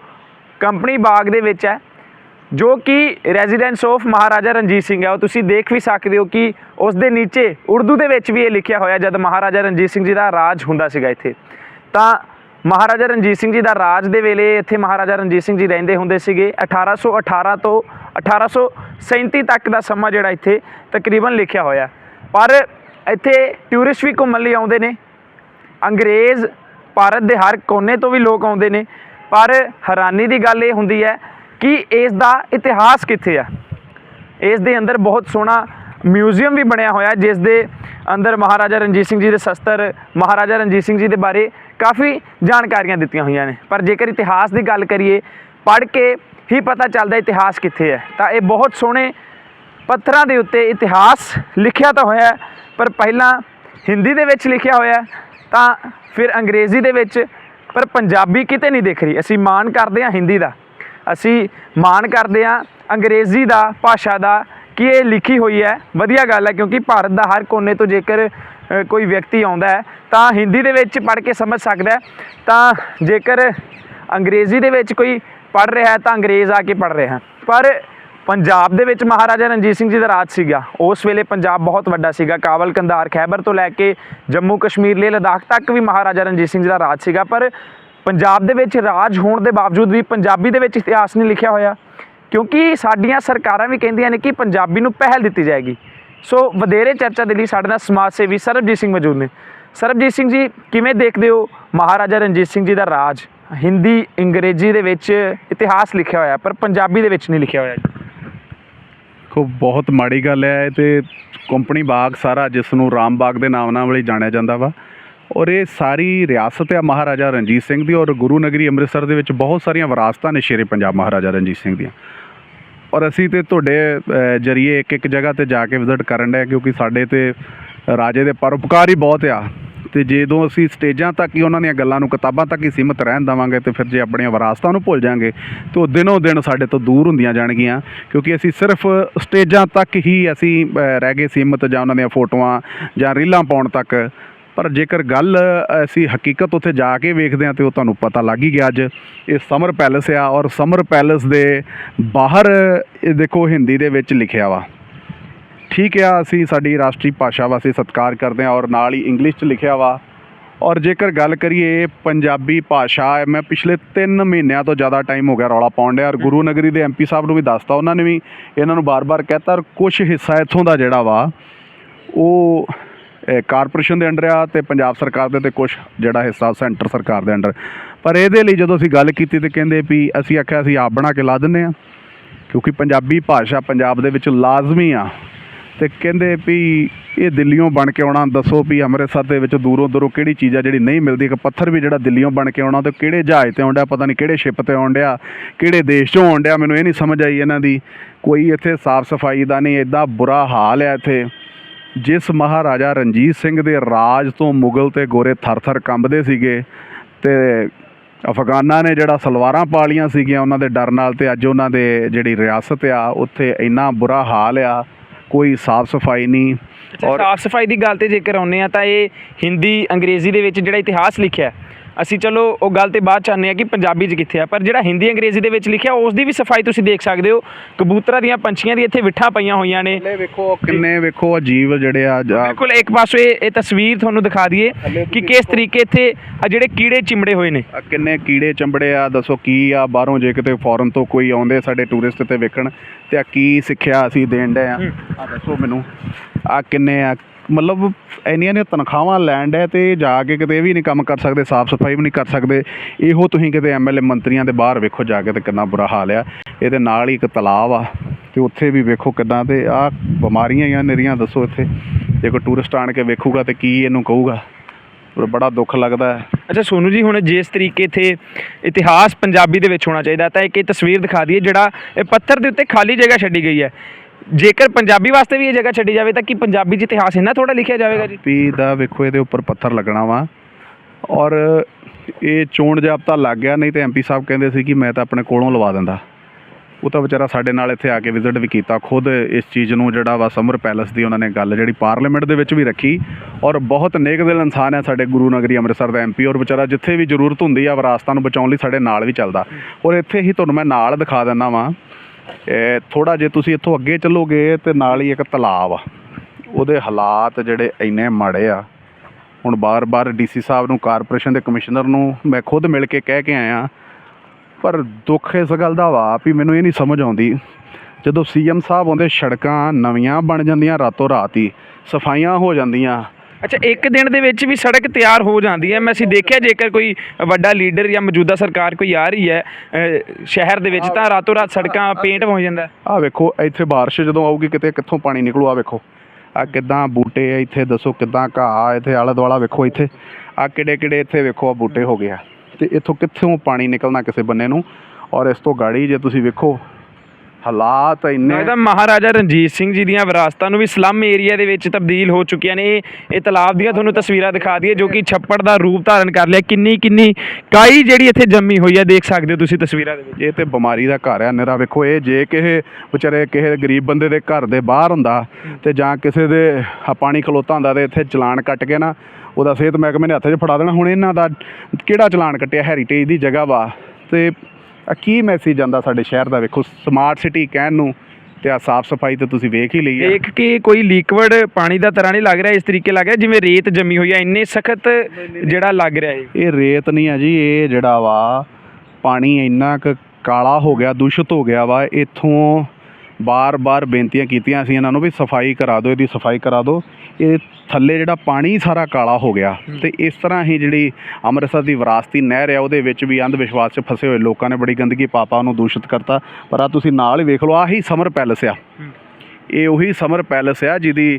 ਕੰਪਨੀ ਬਾਗ ਦੇ ਵਿੱਚ ਹੈ। ਜੋ ਕਿ ਰੈਜ਼ੀਡੈਂਸ ਆਫ ਮਹਾਰਾਜਾ ਰਣਜੀਤ ਸਿੰਘ ਹੈ, ਉਹ ਤੁਸੀਂ ਦੇਖ ਵੀ ਸਕਦੇ ਹੋ ਕਿ ਉਸ ਦੇ ਨੀਚੇ ਉਰਦੂ ਦੇ ਵਿੱਚ ਵੀ ਇਹ ਲਿਖਿਆ ਹੋਇਆ ਜਦ ਮਹਾਰਾਜਾ ਰਣਜੀਤ ਸਿੰਘ ਜੀ ਦਾ ਰਾਜ ਹੁੰਦਾ ਸੀਗਾ ਇੱਥੇ, ਤਾਂ ਮਹਾਰਾਜਾ ਰਣਜੀਤ ਸਿੰਘ ਜੀ ਦਾ ਰਾਜ ਦੇ ਵੇਲੇ ਇੱਥੇ ਮਹਾਰਾਜਾ ਰਣਜੀਤ ਸਿੰਘ ਜੀ ਰਹਿੰਦੇ ਹੁੰਦੇ ਸੀਗੇ 1818 ਤੋਂ 1837 ਤੱਕ ਦਾ ਸਮਾਂ ਜਿਹੜਾ ਇੱਥੇ ਤਕਰੀਬਨ ਲਿਖਿਆ ਹੋਇਆ। ਪਰ ਇੱਥੇ ਟੂਰਿਸਟ ਵੀ ਘੁੰਮਣ ਲਈ ਆਉਂਦੇ ਨੇ, ਅੰਗਰੇਜ਼ ਭਾਰਤ ਦੇ ਹਰ ਕੋਨੇ ਤੋਂ ਵੀ ਲੋਕ ਆਉਂਦੇ ਨੇ, ਪਰ ਹੈਰਾਨੀ ਦੀ ਗੱਲ ਇਹ ਹੁੰਦੀ ਹੈ ਕਿ ਇਸ ਦਾ ਇਤਿਹਾਸ ਕਿੱਥੇ ਆ? ਇਸ ਦੇ ਅੰਦਰ ਬਹੁਤ ਸੋਹਣਾ ਮਿਊਜ਼ੀਅਮ ਵੀ ਬਣਿਆ ਹੋਇਆ, ਜਿਸ ਦੇ ਅੰਦਰ ਮਹਾਰਾਜਾ ਰਣਜੀਤ ਸਿੰਘ ਜੀ ਦੇ ਸ਼ਸਤਰ, ਮਹਾਰਾਜਾ ਰਣਜੀਤ ਸਿੰਘ ਜੀ ਦੇ ਬਾਰੇ ਕਾਫੀ ਜਾਣਕਾਰੀਆਂ ਦਿੱਤੀਆਂ ਹੋਈਆਂ ਨੇ। ਪਰ ਜੇਕਰ ਇਤਿਹਾਸ ਦੀ ਗੱਲ ਕਰੀਏ, ਪੜ੍ਹ ਕੇ ਹੀ ਪਤਾ ਚੱਲਦਾ ਇਤਿਹਾਸ ਕਿੱਥੇ ਹੈ। ਤਾਂ ਇਹ ਬਹੁਤ ਸੋਹਣੇ ਪੱਥਰਾਂ ਦੇ ਉੱਤੇ ਇਤਿਹਾਸ ਲਿਖਿਆ ਤਾਂ ਹੋਇਆ ਪਰ ਪਹਿਲਾਂ ਹਿੰਦੀ ਦੇ ਵਿੱਚ ਲਿਖਿਆ ਹੋਇਆ ਤਾਂ ਫਿਰ ਅੰਗਰੇਜ਼ੀ ਦੇ ਵਿੱਚ, ਪਰ ਪੰਜਾਬੀ ਕਿਤੇ ਨਹੀਂ ਦਿਖ ਰਹੀ। ਅਸੀਂ ਮਾਣ ਕਰਦੇ ਹਾਂ ਹਿੰਦੀ ਦਾ। ਅਸੀਂ ਮਾਣ ਕਰਦੇ ਹਾਂ ਅੰਗਰੇਜ਼ੀ ਦਾ, ਭਾਸ਼ਾ ਦਾ ਕਿ ਇਹ ਲਿਖੀ ਹੋਈ ਹੈ। ਵਧੀਆ ਗੱਲ ਹੈ ਕਿਉਂਕਿ ਭਾਰਤ ਦਾ ਹਰ ਕੋਨੇ ਤੋਂ ਜੇਕਰ ਕੋਈ ਵਿਅਕਤੀ ਆਉਂਦਾ ਹੈ, ਤਾਂ ਹਿੰਦੀ ਦੇ ਵਿੱਚ ਪੜ੍ਹ ਕੇ ਸਮਝ ਸਕਦਾ ਹੈ। ਤਾਂ ਜੇਕਰ ਅੰਗਰੇਜ਼ੀ ਦੇ ਵਿੱਚ ਕੋਈ ਪੜ੍ਹ ਰਿਹਾ ਹੈ ਤਾਂ ਅੰਗਰੇਜ਼ ਆ ਕੇ ਪੜ੍ਹ ਰਿਹਾ ਹੈ। ਪਰ ਪੰਜਾਬ ਦੇ ਵਿੱਚ ਮਹਾਰਾਜਾ ਰਣਜੀਤ ਸਿੰਘ ਜੀ ਦਾ ਰਾਜ ਸੀਗਾ। ਉਸ ਵੇਲੇ ਪੰਜਾਬ ਬਹੁਤ ਵੱਡਾ ਸੀਗਾ। ਕਾਬਲ ਕੰਧਾਰ, ਖੈਬਰ ਤੋਂ ਲੈ ਕੇ ਜੰਮੂ ਕਸ਼ਮੀਰ ਲੇ ਲਦਾਖ ਤੱਕ ਵੀ ਮਹਾਰਾਜਾ ਰਣਜੀਤ ਸਿੰਘ ਜੀ ਦਾ ਰਾਜ ਸੀਗਾ। ਪਰ ਪੰਜਾਬ ਦੇ ਵਿੱਚ ਰਾਜ ਹੋਣ ਦੇ ਬਾਵਜੂਦ ਵੀ ਪੰਜਾਬੀ ਦੇ ਵਿੱਚ ਇਤਿਹਾਸ ਨਹੀਂ ਲਿਖਿਆ ਹੋਇਆ, ਕਿਉਂਕਿ ਸਾਡੀਆਂ ਸਰਕਾਰਾਂ ਵੀ ਕਹਿੰਦੀਆਂ ਨੇ ਕਿ ਪੰਜਾਬੀ ਨੂੰ ਪਹਿਲ ਦਿੱਤੀ ਜਾਏਗੀ। ਸੋ ਵਧੇਰੇ ਚਰਚਾ ਦੇ ਲਈ ਸਾਡੇ ਨਾਲ ਸਮਾਜ ਸੇਵੀ ਸਰਬਜੀਤ ਸਿੰਘ ਮੌਜੂਦ ਨੇ। ਸਰਬਜੀਤ ਸਿੰਘ ਜੀ, ਕਿਵੇਂ ਦੇਖਦੇ ਹੋ? ਮਹਾਰਾਜਾ ਰਣਜੀਤ ਸਿੰਘ ਜੀ ਦਾ ਰਾਜ, ਹਿੰਦੀ, ਅੰਗਰੇਜ਼ੀ ਦੇ ਵਿੱਚ ਇਤਿਹਾਸ ਲਿਖਿਆ ਹੋਇਆ, ਪਰ ਪੰਜਾਬੀ ਦੇ ਵਿੱਚ ਨਹੀਂ ਲਿਖਿਆ ਹੋਇਆ ਜੀ। ਕੋ ਬਹੁਤ ਮਾੜੀ ਗੱਲ ਹੈ, ਇਹ ਤੇ ਕੰਪਨੀ ਬਾਗ ਸਾਰਾ ਜਿਸ ਨੂੰ ਰਾਮ ਬਾਗ ਦੇ ਨਾਮ ਨਾਲ ਵੀ ਜਾਣਿਆ ਜਾਂਦਾ ਵਾ। ਔਰ ਇਹ ਸਾਰੀ ਰਿਆਸਤ ਆ ਮਹਾਰਾਜਾ ਰਣਜੀਤ ਸਿੰਘ ਦੀ ਔਰ ਗੁਰੂ ਨਗਰੀ ਅੰਮ੍ਰਿਤਸਰ ਦੇ ਵਿੱਚ ਬਹੁਤ ਸਾਰੀਆਂ ਵਿਰਾਸਤਾਂ ਨੇ ਸ਼ੇਰੇ ਪੰਜਾਬ ਮਹਾਰਾਜਾ ਰਣਜੀਤ ਸਿੰਘ ਦੀਆਂ। ਔਰ ਅਸੀਂ ਤੇ ਤੁਹਾਡੇ ਜਰੀਏ ਇੱਕ ਇੱਕ ਜਗ੍ਹਾ ਤੇ ਜਾ ਕੇ ਵਿਜ਼ਿਟ ਕਰਨ ਡਏ ਕਿਉਂਕਿ ਸਾਡੇ ਤੇ ਰਾਜੇ ਦੇ ਪਰਉਪਕਾਰ ਹੀ ਬਹੁਤ ਆ। ਤੇ ਜਦੋਂ ਅਸੀਂ ਸਟੇਜਾਂ ਤੱਕ ਹੀ ਉਹਨਾਂ ਦੀਆਂ ਗੱਲਾਂ ਨੂੰ, ਕਿਤਾਬਾਂ ਤੱਕ ਹੀ ਸੀਮਤ ਰਹਿਣ ਦੇਵਾਂਗੇ ਤੇ ਫਿਰ ਜੇ ਆਪਣੀਆਂ ਵਿਰਾਸਤਾਂ ਨੂੰ ਭੁੱਲ ਜਾਾਂਗੇ, ਤੇ ਉਹ ਦਿਨੋਂ ਦਿਨ ਸਾਡੇ ਤੋਂ ਦੂਰ ਹੁੰਦੀਆਂ ਜਾਣਗੀਆਂ। ਕਿਉਂਕਿ ਅਸੀਂ ਸਿਰਫ ਸਟੇਜਾਂ ਤੱਕ ਹੀ ਅਸੀਂ ਰਹਿ ਗਏ ਸੀਮਤ ਜਾਂ ਉਹਨਾਂ ਦੀਆਂ ਫੋਟੋਆਂ ਜਾਂ ਰੀਲਾਂ ਪਾਉਣ ਤੱਕ ਪਰ ਜੇਕਰ ਗੱਲ ਅਸੀਂ ਹਕੀਕਤ ਉੱਥੇ ਜਾ ਕੇ ਵੇਖਦੇ ਹਾਂ ਤੇ ਉਹ ਤੁਹਾਨੂੰ ਪਤਾ ਲੱਗ ਹੀ ਗਿਆ ਅੱਜ ਇਹ ਸਮਰ ਪੈਲਸ ਆ ਔਰ ਸਮਰ ਪੈਲਸ ਦੇ ਬਾਹਰ ਇਹ ਦੇਖੋ ਹਿੰਦੀ ਦੇ ਵਿੱਚ ਲਿਖਿਆ ਵਾ। ਠੀਕ ਆ ਅਸੀਂ ਸਾਡੀ ਰਾਸ਼ਟਰੀ ਭਾਸ਼ਾ ਵਾਸਤੇ ਸਤਿਕਾਰ ਕਰਦੇ ਹਾਂ ਔਰ ਨਾਲ ਹੀ ਇੰਗਲਿਸ਼ 'ਚ ਲਿਖਿਆ ਵਾ। ਔਰ ਜੇਕਰ ਗੱਲ ਕਰੀਏ ਪੰਜਾਬੀ ਭਾਸ਼ਾ ਮੈਂ ਪਿਛਲੇ 3 ਮਹੀਨਿਆਂ ਤੋਂ ਜ਼ਿਆਦਾ ਟਾਈਮ ਹੋ ਗਿਆ ਰੌਲਾ ਪਾਉਣ ਡਿਆ ਔਰ ਗੁਰੂ ਨਗਰੀ ਦੇ ਐਮਪੀ ਸਾਹਿਬ ਨੂੰ ਵੀ ਦੱਸਤਾ ਉਹਨਾਂ ਨੇ ਵੀ ਇਹਨਾਂ ਨੂੰ ਬਾਰ-ਬਾਰ ਕਹਿਤਾ ਔਰ ਕੁਝ ਹਿੱਸਾ ਇੱਥੋਂ ਦਾ ਜਿਹੜਾ ਵਾ ਉਹ ਕਾਰਪੋਰੇਸ਼ਨ ਦੇ ਅੰਡਰ ਆ ਤੇ ਪੰਜਾਬ ਸਰਕਾਰ ਦੇ ਤੇ ਕੁਝ ਜਿਹੜਾ ਹਿੱਸਾ ਸੈਂਟਰ ਸਰਕਾਰ ਦੇ ਅੰਡਰ। ਪਰ ਇਹਦੇ ਲਈ ਜਦੋਂ ਅਸੀਂ ਗੱਲ ਕੀਤੀ ਤੇ ਕਹਿੰਦੇ ਵੀ ਅਸੀਂ ਆਖਿਆ ਅਸੀਂ ਆਪ ਬਣਾ ਕੇ ਲਾ ਦਿੰਨੇ ਆ ਕਿਉਂਕਿ ਪੰਜਾਬੀ ਭਾਸ਼ਾ ਪੰਜਾਬ ਦੇ ਵਿੱਚ ਲਾਜ਼ਮੀ ਆ। ਤੇ ਕਹਿੰਦੇ ਵੀ ਇਹ ਦਿੱਲੀੋਂ ਬਣ ਕੇ ਆਉਣਾ, ਦੱਸੋ ਵੀ ਅੰਮ੍ਰਿਤਸਰ ਦੇ ਵਿੱਚ ਦੂਰੋਂ ਦੂਰੋਂ ਕਿਹੜੀ ਚੀਜ਼ ਆ ਜਿਹੜੀ ਨਹੀਂ ਮਿਲਦੀ, ਇੱਕ ਪੱਥਰ ਵੀ ਜਿਹੜਾ ਦਿੱਲੀੋਂ ਬਣ ਕੇ ਆਉਣਾ, ਤੇ ਕਿਹੜੇ ਜਹਾਜ਼ ਤੇ ਆਉਂਦਾ, ਪਤਾ ਨਹੀਂ ਕਿਹੜੇ ਸ਼ਿਪ ਤੇ ਆਉਂਦਿਆ ਕਿਹੜੇ ਦੇਸ਼ ਚੋਂ ਆਉਂਦਿਆ ਮੈਨੂੰ ਇਹ ਨਹੀਂ ਸਮਝ ਆਈ ਇਹਨਾਂ ਦੀ। ਕੋਈ ਇੱਥੇ ਸਾਫ਼ ਸਫ਼ਾਈ ਦਾ ਨਹੀਂ ਐਡਾ ਬੁਰਾ ਹਾਲ ਆ ਇੱਥੇ। ਜਿਸ ਮਹਾਰਾਜਾ ਰਣਜੀਤ ਸਿੰਘ ਦੇ ਰਾਜ ਤੋਂ ਮੁਗਲ ਤੇ ਗੋਰੇ ਥਰ-ਥਰ ਕੰਬਦੇ ਸੀਗੇ ਤੇ ਅਫਗਾਨਾਂ ਨੇ ਜਿਹੜਾ ਸਲਵਾਰਾਂ ਪਾਲੀਆਂ ਸੀਗੀਆਂ ਉਹਨਾਂ ਦੇ ਡਰ ਨਾਲ ਤੇ ਅੱਜ ਉਹਨਾਂ ਦੇ ਜਿਹੜੀ ਰਿਆਸਤ ਆ ਉੱਥੇ ਇੰਨਾ ਬੁਰਾ ਹਾਲ ਆ ਕੋਈ ਸਾਫ਼ ਸਫ਼ਾਈ ਨਹੀਂ ਔਰ ਸਾਫ਼ ਸਫ਼ਾਈ ਦੀ ਗੱਲ ਤੇ ਜੇਕਰ ਆਉਂਦੇ ਆ ਤਾਂ ਇਹ ਹਿੰਦੀ ਅੰਗਰੇਜ਼ੀ ਦੇ ਵਿੱਚ ਜਿਹੜਾ ਇਤਿਹਾਸ ਲਿਖਿਆ ਅਸੀਂ ਚਲੋ ਉਹ ਗੱਲ ਤੇ ਬਾਅਦ ਚ ਆਉਂਦੇ ਆ ਕਿ ਪੰਜਾਬੀ 'ਚ ਕਿੱਥੇ ਆ ਪਰ ਜਿਹੜਾ ਹਿੰਦੀ ਅੰਗਰੇਜ਼ੀ ਦੇ ਵਿੱਚ ਲਿਖਿਆ ਉਸ ਦੀ ਵੀ ਸਫ਼ਾਈ ਤੁਸੀਂ ਦੇਖ ਸਕਦੇ ਹੋ। ਕਬੂਤਰਾਂ ਦੀਆਂ ਪੰਛੀਆਂ ਦੀ ਇੱਥੇ ਵਿਠਾਂ ਪਈਆਂ ਹੋਈਆਂ ਨੇ। ਥੱਲੇ ਵੇਖੋ ਕਿੰਨੇ ਵੇਖੋ ਅਜੀਬ ਜਿਹੜੇ ਆ ਜਾ- ਬਿਲਕੁਲ ਇੱਕ ਪਾਸੇ ਇਹ ਤਸਵੀਰ ਤੁਹਾਨੂੰ ਦਿਖਾ ਦਈਏ ਕਿ ਕਿਸ ਤਰੀਕੇ ਇੱਥੇ ਆ ਜਿਹੜੇ ਕੀੜੇ ਚਿਮੜੇ ਹੋਏ ਨੇ। ਆ ਕਿੰਨੇ ਕੀੜੇ ਚੰਬੜੇ ਆ ਦੱਸੋ ਕੀ ਆ ਬਾਹਰੋਂ ਜੇ ਕਿਤੇ ਫੋਰਨ ਤੋਂ ਕੋਈ ਆਉਂਦੇ ਸਾਡੇ ਟੂਰਿਸਟ ਤੇ ਵੇਖਣ ਤੇ ਆ ਕੀ ਸਿੱਖਿਆ ਅਸੀਂ ਦੇਣ ਡਏ ਆ। ਆ ਦੱਸੋ ਮੈਨੂੰ। ਆ ਕਿੰਨੇ ਆ ਮਤਲਬ ਇੰਨੀਆਂ ਨੇ ਤਨਖਾਹਾਂ ਲੈਣ ਡਏ ਤੇ ਜਾ ਕੇ ਕਿਤੇ ਇਹ ਵੀ ਨਹੀਂ ਕੰਮ ਕਰ ਸਕਦੇ, ਸਾਫ਼ ਸਫ਼ਾਈ ਵੀ ਨਹੀਂ ਕਰ ਸਕਦੇ, ਇਹੋ ਤੁਸੀਂ ਕਿਤੇ ਐਮਐਲਏ ਮੰਤਰੀਆਂ ਦੇ ਬਾਹਰ ਵੇਖੋ ਜਾ ਕੇ ਤੇ ਕਿੰਨਾ ਬੁਰਾ ਹਾਲ ਆ। ਇਹਦੇ ਨਾਲ ਹੀ ਇੱਕ ਤਲਾਬ ਆ ਤੇ ਉੱਥੇ ਵੀ ਵੇਖੋ ਕਿੱਦਾਂ ਤੇ ਆ ਬਿਮਾਰੀਆਂ ਹੀ ਆ ਨਿਰੀਆਂ ਦੱਸੋ ਇੱਥੇ। ਜੇ ਕੋਈ ਟੂਰਿਸਟ ਆਣ ਕੇ ਵੇਖੂਗਾ ਤੇ ਕੀ ਇਹਨੂੰ ਕਹੂਗਾ? ਪਰ ਬੜਾ ਦੁੱਖ ਲੱਗਦਾ ਹੈ। ਅੱਛਾ, ਸੋਨੂ ਜੀ, ਹੁਣ ਜਿਸ ਤਰੀਕੇ ਇੱਥੇ ਇਤਿਹਾਸ ਪੰਜਾਬੀ ਦੇ ਵਿੱਚ ਹੋਣਾ ਚਾਹੀਦਾ ਤਾਂ ਇੱਕ ਇਹ ਤਸਵੀਰ ਦਿਖਾ ਦਈਏ ਜਿਹੜਾ ਇਹ ਪੱਥਰ ਦੇ ਉੱਤੇ ਖਾਲੀ ਜਗ੍ਹਾ ਛੱਡੀ ਗਈ ਹੈ। ਜੇਕਰ ਪੰਜਾਬੀ ਵਾਸਤੇ ਵੀ ਇਹ ਜਗ੍ਹਾ ਛੱਡੀ ਜਾਵੇ ਤਾਂ ਕਿ ਪੰਜਾਬੀ 'ਚ ਇਤਿਹਾਸ ਇੰਨਾ ਥੋੜਾ ਲਿਖਿਆ ਜਾਵੇਗਾ ਜੀ? ਪੀ ਦਾ ਵੇਖੋ ਇਹਦੇ ਉੱਪਰ ਪੱਥਰ ਲੱਗਣਾ ਵਾ। ਔਰ ਇਹ ਚੋਣ ਜਾਬਤਾ ਲੱਗ ਗਿਆ, ਨਹੀਂ ਤੇ ਐਮਪੀ ਸਾਹਿਬ ਕਹਿੰਦੇ ਸੀ ਕਿ ਮੈਂ ਤਾਂ ਆਪਣੇ ਕੋਲੋਂ ਲਵਾ ਦਿੰਦਾ। ਉਹ ਤਾਂ ਵਿਚਾਰਾ ਸਾਡੇ ਨਾਲ ਇੱਥੇ ਆ ਕੇ ਵਿਜ਼ਿਟ ਵੀ ਕੀਤਾ। ਖੁਦ ਇਸ ਚੀਜ਼ ਨੂੰ ਜਿਹੜਾ ਵਾ ਸਮਰ ਪੈਲਸ ਦੀ ਉਹਨਾਂ ਨੇ ਗੱਲ ਜਿਹੜੀ ਪਾਰਲੀਮੈਂਟ ਦੇ ਵਿੱਚ ਵੀ ਰੱਖੀ। ਔਰ ਬਹੁਤ ਨੇਕ ਦਿਲ ਇਨਸਾਨ ਹੈ ਸਾਡੇ ਗੁਰੂ ਨਗਰੀ ਅੰਮ੍ਰਿਤਸਰ ਦਾ ਐਮਪੀ ਔਰ ਵਿਚਾਰਾ ਜਿੱਥੇ ਵੀ ਜ਼ਰੂਰਤ ਹੁੰਦੀ ਆ ਵਿਰਾਸਤਾਂ ਨੂੰ ਬਚਾਉਣ ਲਈ ਸਾਡੇ ਨਾਲ ਵੀ ਚੱਲਦਾ। ਔਰ ਇੱਥੇ ਹੀ ਤੁਹਾਨੂੰ ਮੈਂ ਨਾਲ ਦਿਖਾ ਦਿੰਦਾ ਵਾਂ। ਥੋੜਾ ਜੇ ਤੁਸੀਂ ਇੱਥੋਂ ਅੱਗੇ ਚੱਲੋਗੇ ਤੇ ਨਾਲ ਹੀ ਇੱਕ ਤਲਾਬ ਆ। ਉਹਦੇ ਹਾਲਾਤ ਜਿਹੜੇ ਇੰਨੇ ਮਾੜੇ ਆ। ਹੁਣ ਬਾਰ-ਬਾਰ ਡੀਸੀ ਸਾਹਿਬ ਨੂੰ, ਕਾਰਪੋਰੇਸ਼ਨ ਦੇ ਕਮਿਸ਼ਨਰ ਨੂੰ ਮੈਂ ਖੁਦ ਮਿਲ ਕੇ ਕਹਿ ਕੇ ਆਇਆ। ਪਰ ਦੁੱਖ ਇਸ ਗੱਲ ਦਾ ਵਾ ਵੀ ਮੈਨੂੰ ਇਹ ਨਹੀਂ ਸਮਝ ਆਉਂਦੀ। ਜਦੋਂ ਸੀਐਮ ਸਾਹਿਬ ਆਉਂਦੇ, ਸੜਕਾਂ ਨਵੀਆਂ ਬਣ ਜਾਂਦੀਆਂ, ਰਾਤੋਂ ਰਾਤ ਹੀ ਸਫਾਈਆਂ ਹੋ ਜਾਂਦੀਆਂ। ਅੱਛਾ ਇੱਕ ਦਿਨ ਦੇ ਵਿੱਚ ਵੀ ਸੜਕ ਤਿਆਰ ਹੋ ਜਾਂਦੀ ਹੈ। ਮੈਂ ਅਸੀਂ ਦੇਖਿਆ ਜੇਕਰ ਕੋਈ ਵੱਡਾ ਲੀਡਰ ਜਾਂ ਮੌਜੂਦਾ ਸਰਕਾਰ ਕੋਈ ਆ ਰਹੀ ਹੈ ਸ਼ਹਿਰ ਦੇ ਵਿੱਚ ਤਾਂ ਰਾਤੋਂ ਰਾਤ ਸੜਕਾਂ ਪੇਂਟ ਹੋ ਜਾਂਦਾ ਹੈ। ਆਹ ਵੇਖੋ ਇੱਥੇ ਬਾਰਿਸ਼ ਜਦੋਂ ਆਊਗੀ ਕਿਤੇ ਕਿੱਥੋਂ ਪਾਣੀ ਨਿਕਲੂ? ਆ ਵੇਖੋ। ਆ ਕਿੱਦਾਂ ਬੂਟੇ ਆ ਇੱਥੇ ਦੱਸੋ ਕਿੱਦਾਂ ਘਾਹ ਇੱਥੇ ਆਲਾ ਦੁਆਲਾ ਵੇਖੋ ਇੱਥੇ। ਆ ਕਿਹੜੇ ਕਿਹੜੇ ਇੱਥੇ ਵੇਖੋ ਆ ਬੂਟੇ ਹੋ ਗਿਆ ਤੇ ਇੱਥੋਂ ਕਿੱਥੋਂ ਪਾਣੀ ਨਿਕਲਣਾ ਕਿਸੇ ਬੰਨੇ ਨੂੰ? ਔਰ ਇਸ ਤੋਂ ਗਾੜੀ ਜੇ ਤੁਸੀਂ ਵੇਖੋ ਹਾਲਾਤ ਇੰਨੇ ਲੱਗਦਾ ਮਹਾਰਾਜਾ ਰਣਜੀਤ ਸਿੰਘ ਜੀ ਦੀਆਂ ਵਿਰਾਸਤਾਂ ਨੂੰ ਵੀ ਸਲਮ ਏਰੀਆ ਦੇ ਵਿੱਚ ਤਬਦੀਲ ਹੋ ਚੁੱਕੀਆਂ ਨੇ। ਇਹ ਇਹ ਤਲਾਬ ਦੀਆਂ ਤੁਹਾਨੂੰ ਤਸਵੀਰਾਂ ਦਿਖਾ ਦਈਏ ਜੋ ਕਿ ਛੱਪੜ ਦਾ ਰੂਪ ਧਾਰਨ ਕਰ ਲਿਆ। ਕਿੰਨੀ ਕਿੰਨੀ ਕਾਈ ਜਿਹੜੀ ਇੱਥੇ ਜੰਮੀ ਹੋਈ ਹੈ ਦੇਖ ਸਕਦੇ ਹੋ ਤੁਸੀਂ ਤਸਵੀਰਾਂ ਦੇ ਵਿੱਚ। ਇਹ ਤੇ ਬਿਮਾਰੀ ਦਾ ਘਰ ਆ ਨਿਰਾ ਵੇਖੋ ਇਹ ਜੇ ਕਿਸੇ ਵਿਚਾਰੇ ਕਿਸੇ ਗਰੀਬ ਬੰਦੇ ਦੇ ਘਰ ਦੇ ਬਾਹਰ ਹੁੰਦਾ ਤੇ ਜਾਂ ਕਿਸੇ ਦੇ ਆਹ ਪਾਣੀ ਖਲੋਤਾ ਹੁੰਦਾ ਤੇ ਇੱਥੇ ਚਲਾਨ ਕੱਟ ਕੇ ਨਾ ਉਹਦਾ ਸਿਹਤ ਮਹਿਕਮੇ ਨੇ ਹੱਥ 'ਚ ਫੜਾ ਦੇਣਾ। ਹੁਣ ਇਹਨਾਂ ਦਾ ਕਿਹੜਾ ਚਲਾਨ ਕੱਟਿਆ? ਹੈਰੀਟੇਜ ਦੀ ਜਗ੍ਹਾ ਵਾ। ਤੇ ਆ ਕੀ ਮੈਸੇਜ ਜਾਂਦਾ ਸਾਡੇ ਸ਼ਹਿਰ ਦਾ? ਵੇਖੋ ਸਮਾਰਟ ਸਿਟੀ ਕਹਿਣ ਨੂੰ ਤੇ ਆ ਸਾਫ਼ ਸਫ਼ਾਈ ਤੇ ਤੁਸੀਂ ਵੇਖ ਹੀ ਲਈ ਹੈ ਦੇਖ ਕੇ ਕੋਈ ਲਿਕਵਿਡ ਪਾਣੀ ਦਾ ਤਰ੍ਹਾਂ ਨਹੀਂ ਲੱਗ ਰਿਹਾ ਇਸ ਤਰੀਕੇ ਲੱਗ ਰਿਹਾ ਜਿਵੇਂ ਰੇਤ ਜੰਮੀ ਹੋਈ ਹੈ ਇੰਨੇ ਸਖਤ ਜਿਹੜਾ ਲੱਗ ਰਿਹਾ ਹੈ ਇਹ ਰੇਤ ਨਹੀਂ ਆ ਜੀ ਇਹ ਜਿਹੜਾ ਵਾ ਪਾਣੀ ਇੰਨਾ ਕੁ ਕਾਲਾ ਹੋ ਗਿਆ ਦੂਸ਼ਿਤ ਹੋ ਗਿਆ ਵਾ ਇੱਥੋਂ ਬਾਰ-ਬਾਰ ਬੇਨਤੀਆਂ ਕੀਤੀਆਂ ਸੀ ਇਹਨਾਂ ਨੂੰ ਵੀ ਸਫ਼ਾਈ ਕਰਾ ਦਿਓ ਇਹਦੀ ਸਫ਼ਾਈ ਕਰਾ ਦਿਓ। ਇਹ ਥੱਲੇ ਜਿਹੜਾ ਪਾਣੀ ਸਾਰਾ ਕਾਲਾ ਹੋ ਗਿਆ ਤੇ ਇਸ ਤਰ੍ਹਾਂ ਹੀ ਜਿਹੜੀ ਅੰਮ੍ਰਿਤਸਰ ਦੀ ਵਿਰਾਸਤੀ ਨਹਿਰ ਆ ਉਹਦੇ ਵਿੱਚ ਵੀ ਅੰਧ ਵਿਸ਼ਵਾਸ 'ਚ ਫਸੇ ਹੋਏ ਲੋਕਾਂ ਨੇ ਬੜੀ ਗੰਦਗੀ ਪਾਪਾ ਉਹਨੂੰ ਦੂਸ਼ਿਤ ਕਰਤਾ। ਪਰ ਆ ਤੁਸੀਂ ਨਾਲ ਹੀ ਵੇਖ ਲਓ ਆਹੀ ਸਮਰ ਪੈਲਸ ਆ। ਇਹ ਉਹੀ ਸਮਰ ਪੈਲਸ ਆ ਜਿਹਦੀ